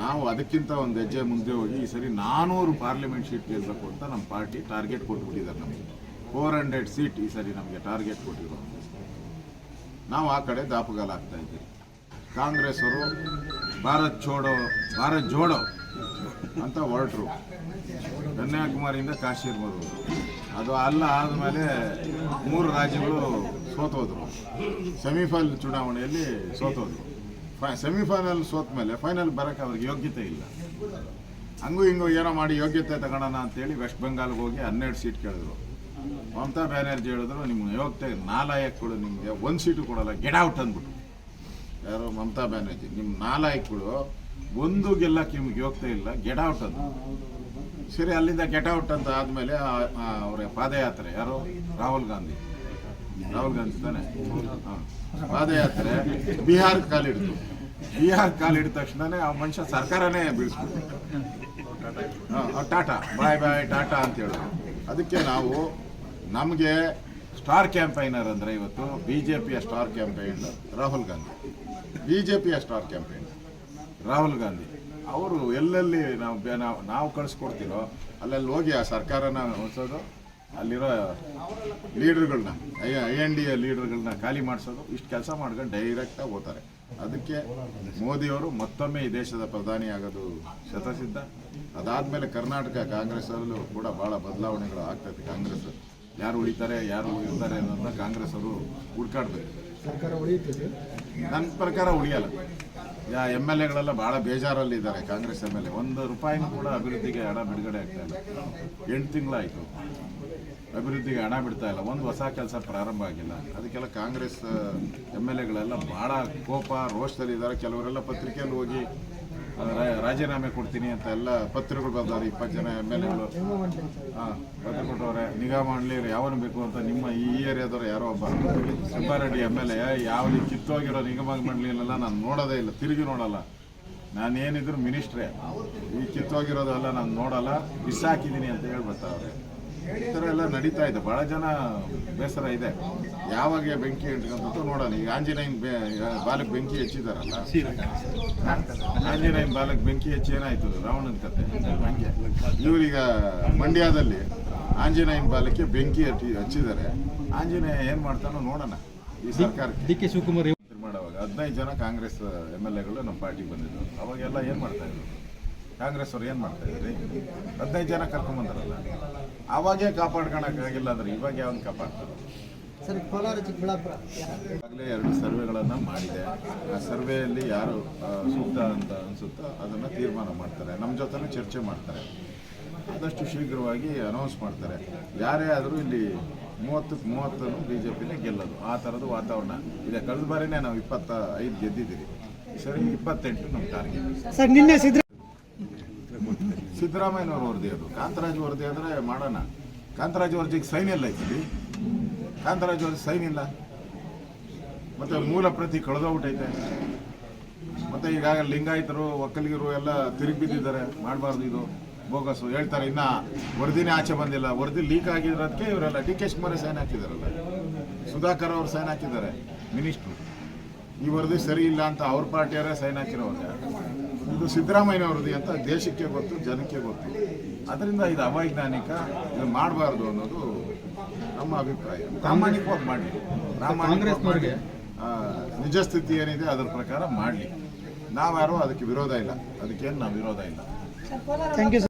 ನಾವು ಅದಕ್ಕಿಂತ ಒಂದು ಹೆಜ್ಜೆ ಮುಂದೆ ಹೋಗಿ ಈ ಸರಿ ನಾನೂರು ಪಾರ್ಲಿಮೆಂಟ್ ಸೀಟ್ ಗೆಲ್ಲಬೇಕು ಅಂತ ನಮ್ಮ ಪಾರ್ಟಿ ಟಾರ್ಗೆಟ್ ಕೊಟ್ಬಿಟ್ಟಿದ್ದಾರೆ ನಮಗೆ. ಫೋರ್ ಹಂಡ್ರೆಡ್ ಸೀಟ್ ಈ ಸರಿ ನಮಗೆ ಟಾರ್ಗೆಟ್ ಕೊಟ್ಟಿರೋ ನಾವು ಆ ಕಡೆ ದಾಪುಗಾಲ ಆಗ್ತಾ ಇದ್ದೀವಿ. ಕಾಂಗ್ರೆಸ್ ಅವರು ಭಾರತ್ ಛೋಡೋ ಭಾರತ್ ಜೋಡೋ ಅಂತ ಹೊರಟರು. ಕನ್ಯಾಕುಮಾರಿಯಿಂದ ಕಾಶ್ಮೀರ್ ಬರೋದು ಅದು ಅಲ್ಲ ಆದಮೇಲೆ ಮೂರು ರಾಜ್ಯಗಳು ಸೋತೋದ್ರು. ಸೆಮಿಫೈನಲ್ ಚುನಾವಣೆಯಲ್ಲಿ ಸೋತೋದ್ರು. ಸೆಮಿಫೈನಲ್ ಸೋತ ಮೇಲೆ ಫೈನಲ್ ಬರೋಕ್ಕೆ ಅವ್ರಿಗೆ ಯೋಗ್ಯತೆ ಇಲ್ಲ. ಹಂಗೂ ಹಿಂಗೂ ಏನೋ ಮಾಡಿ ಯೋಗ್ಯತೆ ತಗೊಳ್ಳೋಣ ಅಂತೇಳಿ ವೆಸ್ಟ್ ಬೆಂಗಾಲ್ಗೆ ಹೋಗಿ ಹನ್ನೆರಡು ಸೀಟ್ ಕೇಳಿದ್ರು. ಮಮತಾ ಬ್ಯಾನರ್ಜಿ ಹೇಳಿದ್ರು ನಿಮ್ಮ ಯೋಗ್ಯತೆ ನಾಲಾಯಕಗಳು ನಿಮಗೆ ಒಂದು ಸೀಟು ಕೊಡಲ್ಲ ಗೆಡ್ ಔಟ್ ಅಂದ್ಬಿಟ್ಟು ಯಾರು? ಮಮತಾ ಬ್ಯಾನರ್ಜಿ. ನಿಮ್ಮ ನಾಲಾಯಕಗಳು ಒಂದು ಗೆಲ್ಲಕ್ಕೆ ನಿಮ್ಗೆ ಯೋಗ್ಯತೆ ಇಲ್ಲ ಗೆಡ್ ಔಟ್ ಅಂತ ಸರಿ, ಅಲ್ಲಿಂದ ಗೆಟ್ ಔಟ್ ಅಂತ ಆದಮೇಲೆ ಅವರ ಪಾದಯಾತ್ರೆ ಯಾರು? ರಾಹುಲ್ ಗಾಂಧಿ. ರಾಹುಲ್ ಗಾಂಧಿ ತಾನೆ ಪಾದಯಾತ್ರೆ, ಬಿಹಾರ್ ಕಾಲಿಡ್ತು ಬಿಹಾರ್ ಕಾಲಿಡಿದ ತಕ್ಷಣನೇ ಆ ಮನುಷ್ಯ ಸರ್ಕಾರನೇ ಬೀಳಿಸ್ಬಿಟ್ಟು ಹಾಂ ಟಾಟಾ. ಬಾಯ್ ಬಾಯ್, ಟಾಟಾ ಅಂತ ಹೇಳಿದ್ರು ಅದಕ್ಕೆ ನಾವು ನಮಗೆ ಸ್ಟಾರ್ ಕ್ಯಾಂಪೈನರ್ ಅಂದರೆ ಇವತ್ತು ಬಿ ಜೆ ಪಿಯ star campaign Rahul Gandhi. B J ಪಿಯ ಸ್ಟಾರ್ ಕ್ಯಾಂಪೈನ್ ರಾಹುಲ್ ಗಾಂಧಿ. ಅವರು ಎಲ್ಲೆಲ್ಲಿ ನಾವು ನಾವು ಕಳಿಸ್ಕೊಡ್ತೀರೋ, ಅಲ್ಲೆಲ್ಲಿ ಹೋಗಿ ಆ ಸರ್ಕಾರನ ಉಳಿಸೋದು ಅಲ್ಲಿರೋ ಲೀಡರ್ಗಳನ್ನ I I N D A ಲೀಡರ್ಗಳನ್ನ ಖಾಲಿ ಮಾಡಿಸೋದು ಇಷ್ಟು ಕೆಲಸ ಮಾಡ್ಕೊಂಡು ಡೈರೆಕ್ಟಾಗಿ ಹೋಗ್ತಾರೆ. ಅದಕ್ಕೆ ಮೋದಿಯವರು ಮತ್ತೊಮ್ಮೆ ಈ ದೇಶದ ಪ್ರಧಾನಿ ಆಗೋದು ಶತಸಿದ್ಧ. ಅದಾದಮೇಲೆ ಕರ್ನಾಟಕ ಕಾಂಗ್ರೆಸ್ಸಲ್ಲೂ ಕೂಡ ಭಾಳ ಬದಲಾವಣೆಗಳು ಆಗ್ತದೆ ಕಾಂಗ್ರೆಸ್. ಯಾರು ಉಳಿತಾರೆ ಯಾರು ಉಳಿತಾರೆ ಅನ್ನೋದನ್ನ ಕಾಂಗ್ರೆಸ್ ಅವರು ಹುಡ್ಕಾಡ್ಬೇಕು ನನ್ನ ಪ್ರಕಾರ ಉಳಿಯಲ್ಲ. ಎಂ ಎಲ್ ಎಗಳೆಲ್ಲ ಭಾಳ ಬೇಜಾರಲ್ಲಿದ್ದಾರೆ ಕಾಂಗ್ರೆಸ್ ಎಂ ಎಲ್ ಎ ಒಂದು ರೂಪಾಯಿನೂ ಕೂಡ ಅಭಿವೃದ್ಧಿಗೆ ಹಣ ಬಿಡುಗಡೆ ಆಗ್ತಾ ಇಲ್ಲ. ಎಂಟು ತಿಂಗಳಾಯಿತು. ಅಭಿವೃದ್ಧಿಗೆ ಹಣ ಬಿಡ್ತಾ ಇಲ್ಲ. ಒಂದು ಹೊಸ ಕೆಲಸ ಪ್ರಾರಂಭ ಆಗಿಲ್ಲ. ಅದಕ್ಕೆಲ್ಲ ಕಾಂಗ್ರೆಸ್ ಎಂ ಎಲ್ ಎಗಳೆಲ್ಲ ಭಾಳ ಕೋಪ, ರೋಷದಲ್ಲಿದ್ದಾರೆ. ಕೆಲವರೆಲ್ಲ ಪತ್ರಿಕೆಯಲ್ಲಿ ಹೋಗಿ ರಾಜೀನಾಮೆ ಕೊಡ್ತೀನಿ ಅಂತ ಎಲ್ಲ ಪತ್ರಗಳು ಬರ್ತಾರೆ ಇಪ್ಪತ್ತು ಜನ ಎಂ ಎಲ್ ಎಗಳು. ಹಾಂ, ಪತ್ರ ಕೊಟ್ಟವ್ರೆ, ನಿಗಾ ಮಾಡಲಿ ಯಾವನು ಬೇಕು ಅಂತ ನಿಮ್ಮ ಈ ಏರಿಯಾದವ್ರು ಯಾರೋ ಒಬ್ಬ. ಸುಬ್ಬಾರೆಡ್ಡಿ ಎಂ ಎಲ್ ಎ, ಯಾವ ಕಿತ್ತೋಗಿರೋ ನಿಗಮ ಮಂಡಳಿಯಲ್ಲೆಲ್ಲ ನಾನು ನೋಡೋದೇ ಇಲ್ಲ, ತಿರುಗಿ ನೋಡಲ್ಲ. ನಾನೇನಿದ್ರು ಮಿನಿಸ್ಟ್ರೇ. ಈ ಕಿತ್ತೋಗಿರೋದೆಲ್ಲ ನಾನು ನೋಡಲ್ಲ ಬಿಸಾಕಿದ್ದೀನಿ ಅಂತ ಹೇಳ್ಬಿಡ್ತಾವ್ರೆ. ಈ ಥರ ಎಲ್ಲ ನಡೀತಾ ಇದೆ. ಭಾಳ ಜನ ಬೇಸರ ಇದೆ. ಯಾವಾಗ ಬೆಂಕಿ ಇಟ್ಕೊಂತದ್ದು ನೋಡೋಣ. ಈಗ ಆಂಜನೇಯನ್ ಬಾಲಕ್ ಬೆಂಕಿ ಹೆಚ್ಚಿದಾರಲ್ಲ. ಆಂಜನೇಯನ್ ಬಾಲಕ್ ಬೆಂಕಿ ಹೆಚ್ಚಿ ಏನಾಯ್ತು ರಾವಣನ ಕತೆ. ಹಂಗೆ ಇವ್ರೀಗ ಮಂಡ್ಯದಲ್ಲಿ ಆಂಜನೇಯನ್ ಬಾಲಕ್ಕೆ ಬೆಂಕಿ ಹಚ್ಚಿ ಹಚ್ಚಿದ್ದಾರೆ. ಆಂಜನೇಯ ಏನ್ ಮಾಡ್ತಾನೋ ನೋಡೋಣ ಈ ಸರ್ಕಾರಕ್ಕೆ. ಡಿ ಕೆ ಶಿವಕುಮಾರ್ ಮಾಡುವಾಗ ಹದಿನೈದು ಜನ ಕಾಂಗ್ರೆಸ್ ಎಂ ಎಲ್ ಎಗಳು ನಮ್ಮ ಪಾರ್ಟಿಗೆ ಬಂದಿದ್ರು ಅವಾಗೆಲ್ಲ ಏನು ಮಾಡ್ತಾ ಇದ್ರು? ಕಾಂಗ್ರೆಸ್ ಅವ್ರು ಏನು ಮಾಡ್ತಾ ಇದ್ರಿ? ಹದಿನೈದು ಜನ ಕರ್ಕೊಂಬಂದಾರಲ್ಲ ಅವಾಗೇ ಕಾಪಾಡ್ಕೊಳಕ್ಕಾಗಿಲ್ಲ ಅಂದ್ರೆ ಇವಾಗ ಯಾವನ್ ಕಾಪಾಡ್ತಾರೆ? ಸರ್ ಕೋಲಾರ ಚಿಕ್ಕಬಳ್ಳಾಪುರ. ಈಗಾಗಲೇ ಎರಡು ಸರ್ವೆಗಳನ್ನು ಮಾಡಿದೆ. ಆ ಸರ್ವೆಯಲ್ಲಿ ಯಾರು ಸೂಕ್ತ ಅಂತ ಅನಿಸುತ್ತೋ ಅದನ್ನು ತೀರ್ಮಾನ ಮಾಡ್ತಾರೆ. ನಮ್ಮ ಜೊತೆನೂ ಚರ್ಚೆ ಮಾಡ್ತಾರೆ. ಆದಷ್ಟು ಶೀಘ್ರವಾಗಿ ಅನೌನ್ಸ್ ಮಾಡ್ತಾರೆ. ಯಾರೇ ಆದರೂ ಇಲ್ಲಿ ಮೂವತ್ತಕ್ಕೆ ಮೂವತ್ತನ್ನು ಬಿ ಜೆ ಪಿನೇ ಗೆಲ್ಲೋದು. ಆ ಥರದ್ದು ವಾತಾವರಣ ಇದೆ. ಕಳೆದ ಬಾರಿನೇ ನಾವು ಇಪ್ಪತ್ತ ಐದು ಗೆದ್ದಿದ್ದೀವಿ. ಸರಿ ಇಪ್ಪತ್ತೆಂಟು ನಮ್ಮ ಟಾರ್ಗೆಟ್ ಸರ್ ನಿನ್ನೆ ಸಿದ್ದರಾಮಯ್ಯನವ್ರ ವರದಿ ಅದು. ಕಾಂತರಾಜ್ ವರದಿ ಆದರೆ ಮಾಡೋಣ. ಕಾಂತರಾಜ್ ವರ್ಜಿಗೆ ಸೈನ್ ಇಲ್ಲ ಐತಿ. ಕಾಂತರಾಜ್ ವರ್ಜಿ ಸೈನ್ ಇಲ್ಲ. ಮತ್ತೆ ಮೂಲ ಪ್ರತಿ ಕಳೆದೋಗ್ಬಿಟ್ಟೈತೆ. ಮತ್ತೆ ಈಗಾಗಲೇ ಲಿಂಗಾಯತರು ಒಕ್ಕಲಿಗರು ಎಲ್ಲ ತಿರುಗಿ ಬಿದ್ದಿದ್ದಾರೆ. ಮಾಡಬಾರ್ದು ಇದು. ಬೋಗಸು ಹೇಳ್ತಾರೆ, ಇನ್ನ ವರದಿನೇ ಆಚೆ ಬಂದಿಲ್ಲ. ವರದಿ ಲೀಕ್ ಆಗಿರೋದಕ್ಕೆ ಇವರೆಲ್ಲ ಡಿ ಕೆ ಶಿವಕುಮಾರ್ ಸೈನ್ ಹಾಕಿದಾರಲ್ಲ. ಸುಧಾಕರ್ ಅವರು ಸೈನ್ ಹಾಕಿದ್ದಾರೆ. ಮಿನಿಸ್ಟ್ರು ಈ ವರದಿ ಸರಿ ಇಲ್ಲ ಅಂತ ಅವ್ರ ಪಾರ್ಟಿಯವರೇ ಸೈನ್ ಹಾಕಿರೋವಾಗ ಇದು ಸಿದ್ದರಾಮಯ್ಯನವ್ರದ್ದು ವರದಿ ಅಂತ ದೇಶಕ್ಕೆ ಗೊತ್ತು, ಜನಕ್ಕೆ ಗೊತ್ತು. ಅದರಿಂದ ಇದು ಅವೈಜ್ಞಾನಿಕ, ಇದು ಮಾಡಬಾರ್ದು ಅನ್ನೋದು ನಮ್ಮ ಅಭಿಪ್ರಾಯ. ಪ್ರಾಮಾಣಿಕವಾಗಿ ಮಾಡಲಿ. ಕಾಂಗ್ರೆಸ್ನವ್ರಿಗೆ ನಿಜ ಸ್ಥಿತಿ ಏನಿದೆ ಅದರ ಪ್ರಕಾರ ಮಾಡಲಿ. ನಾವ್ಯಾರು ಅದಕ್ಕೆ ವಿರೋಧ ಇಲ್ಲ. ಅದಕ್ಕೇನು ನಾವು ವಿರೋಧ ಇಲ್ಲ. Thank you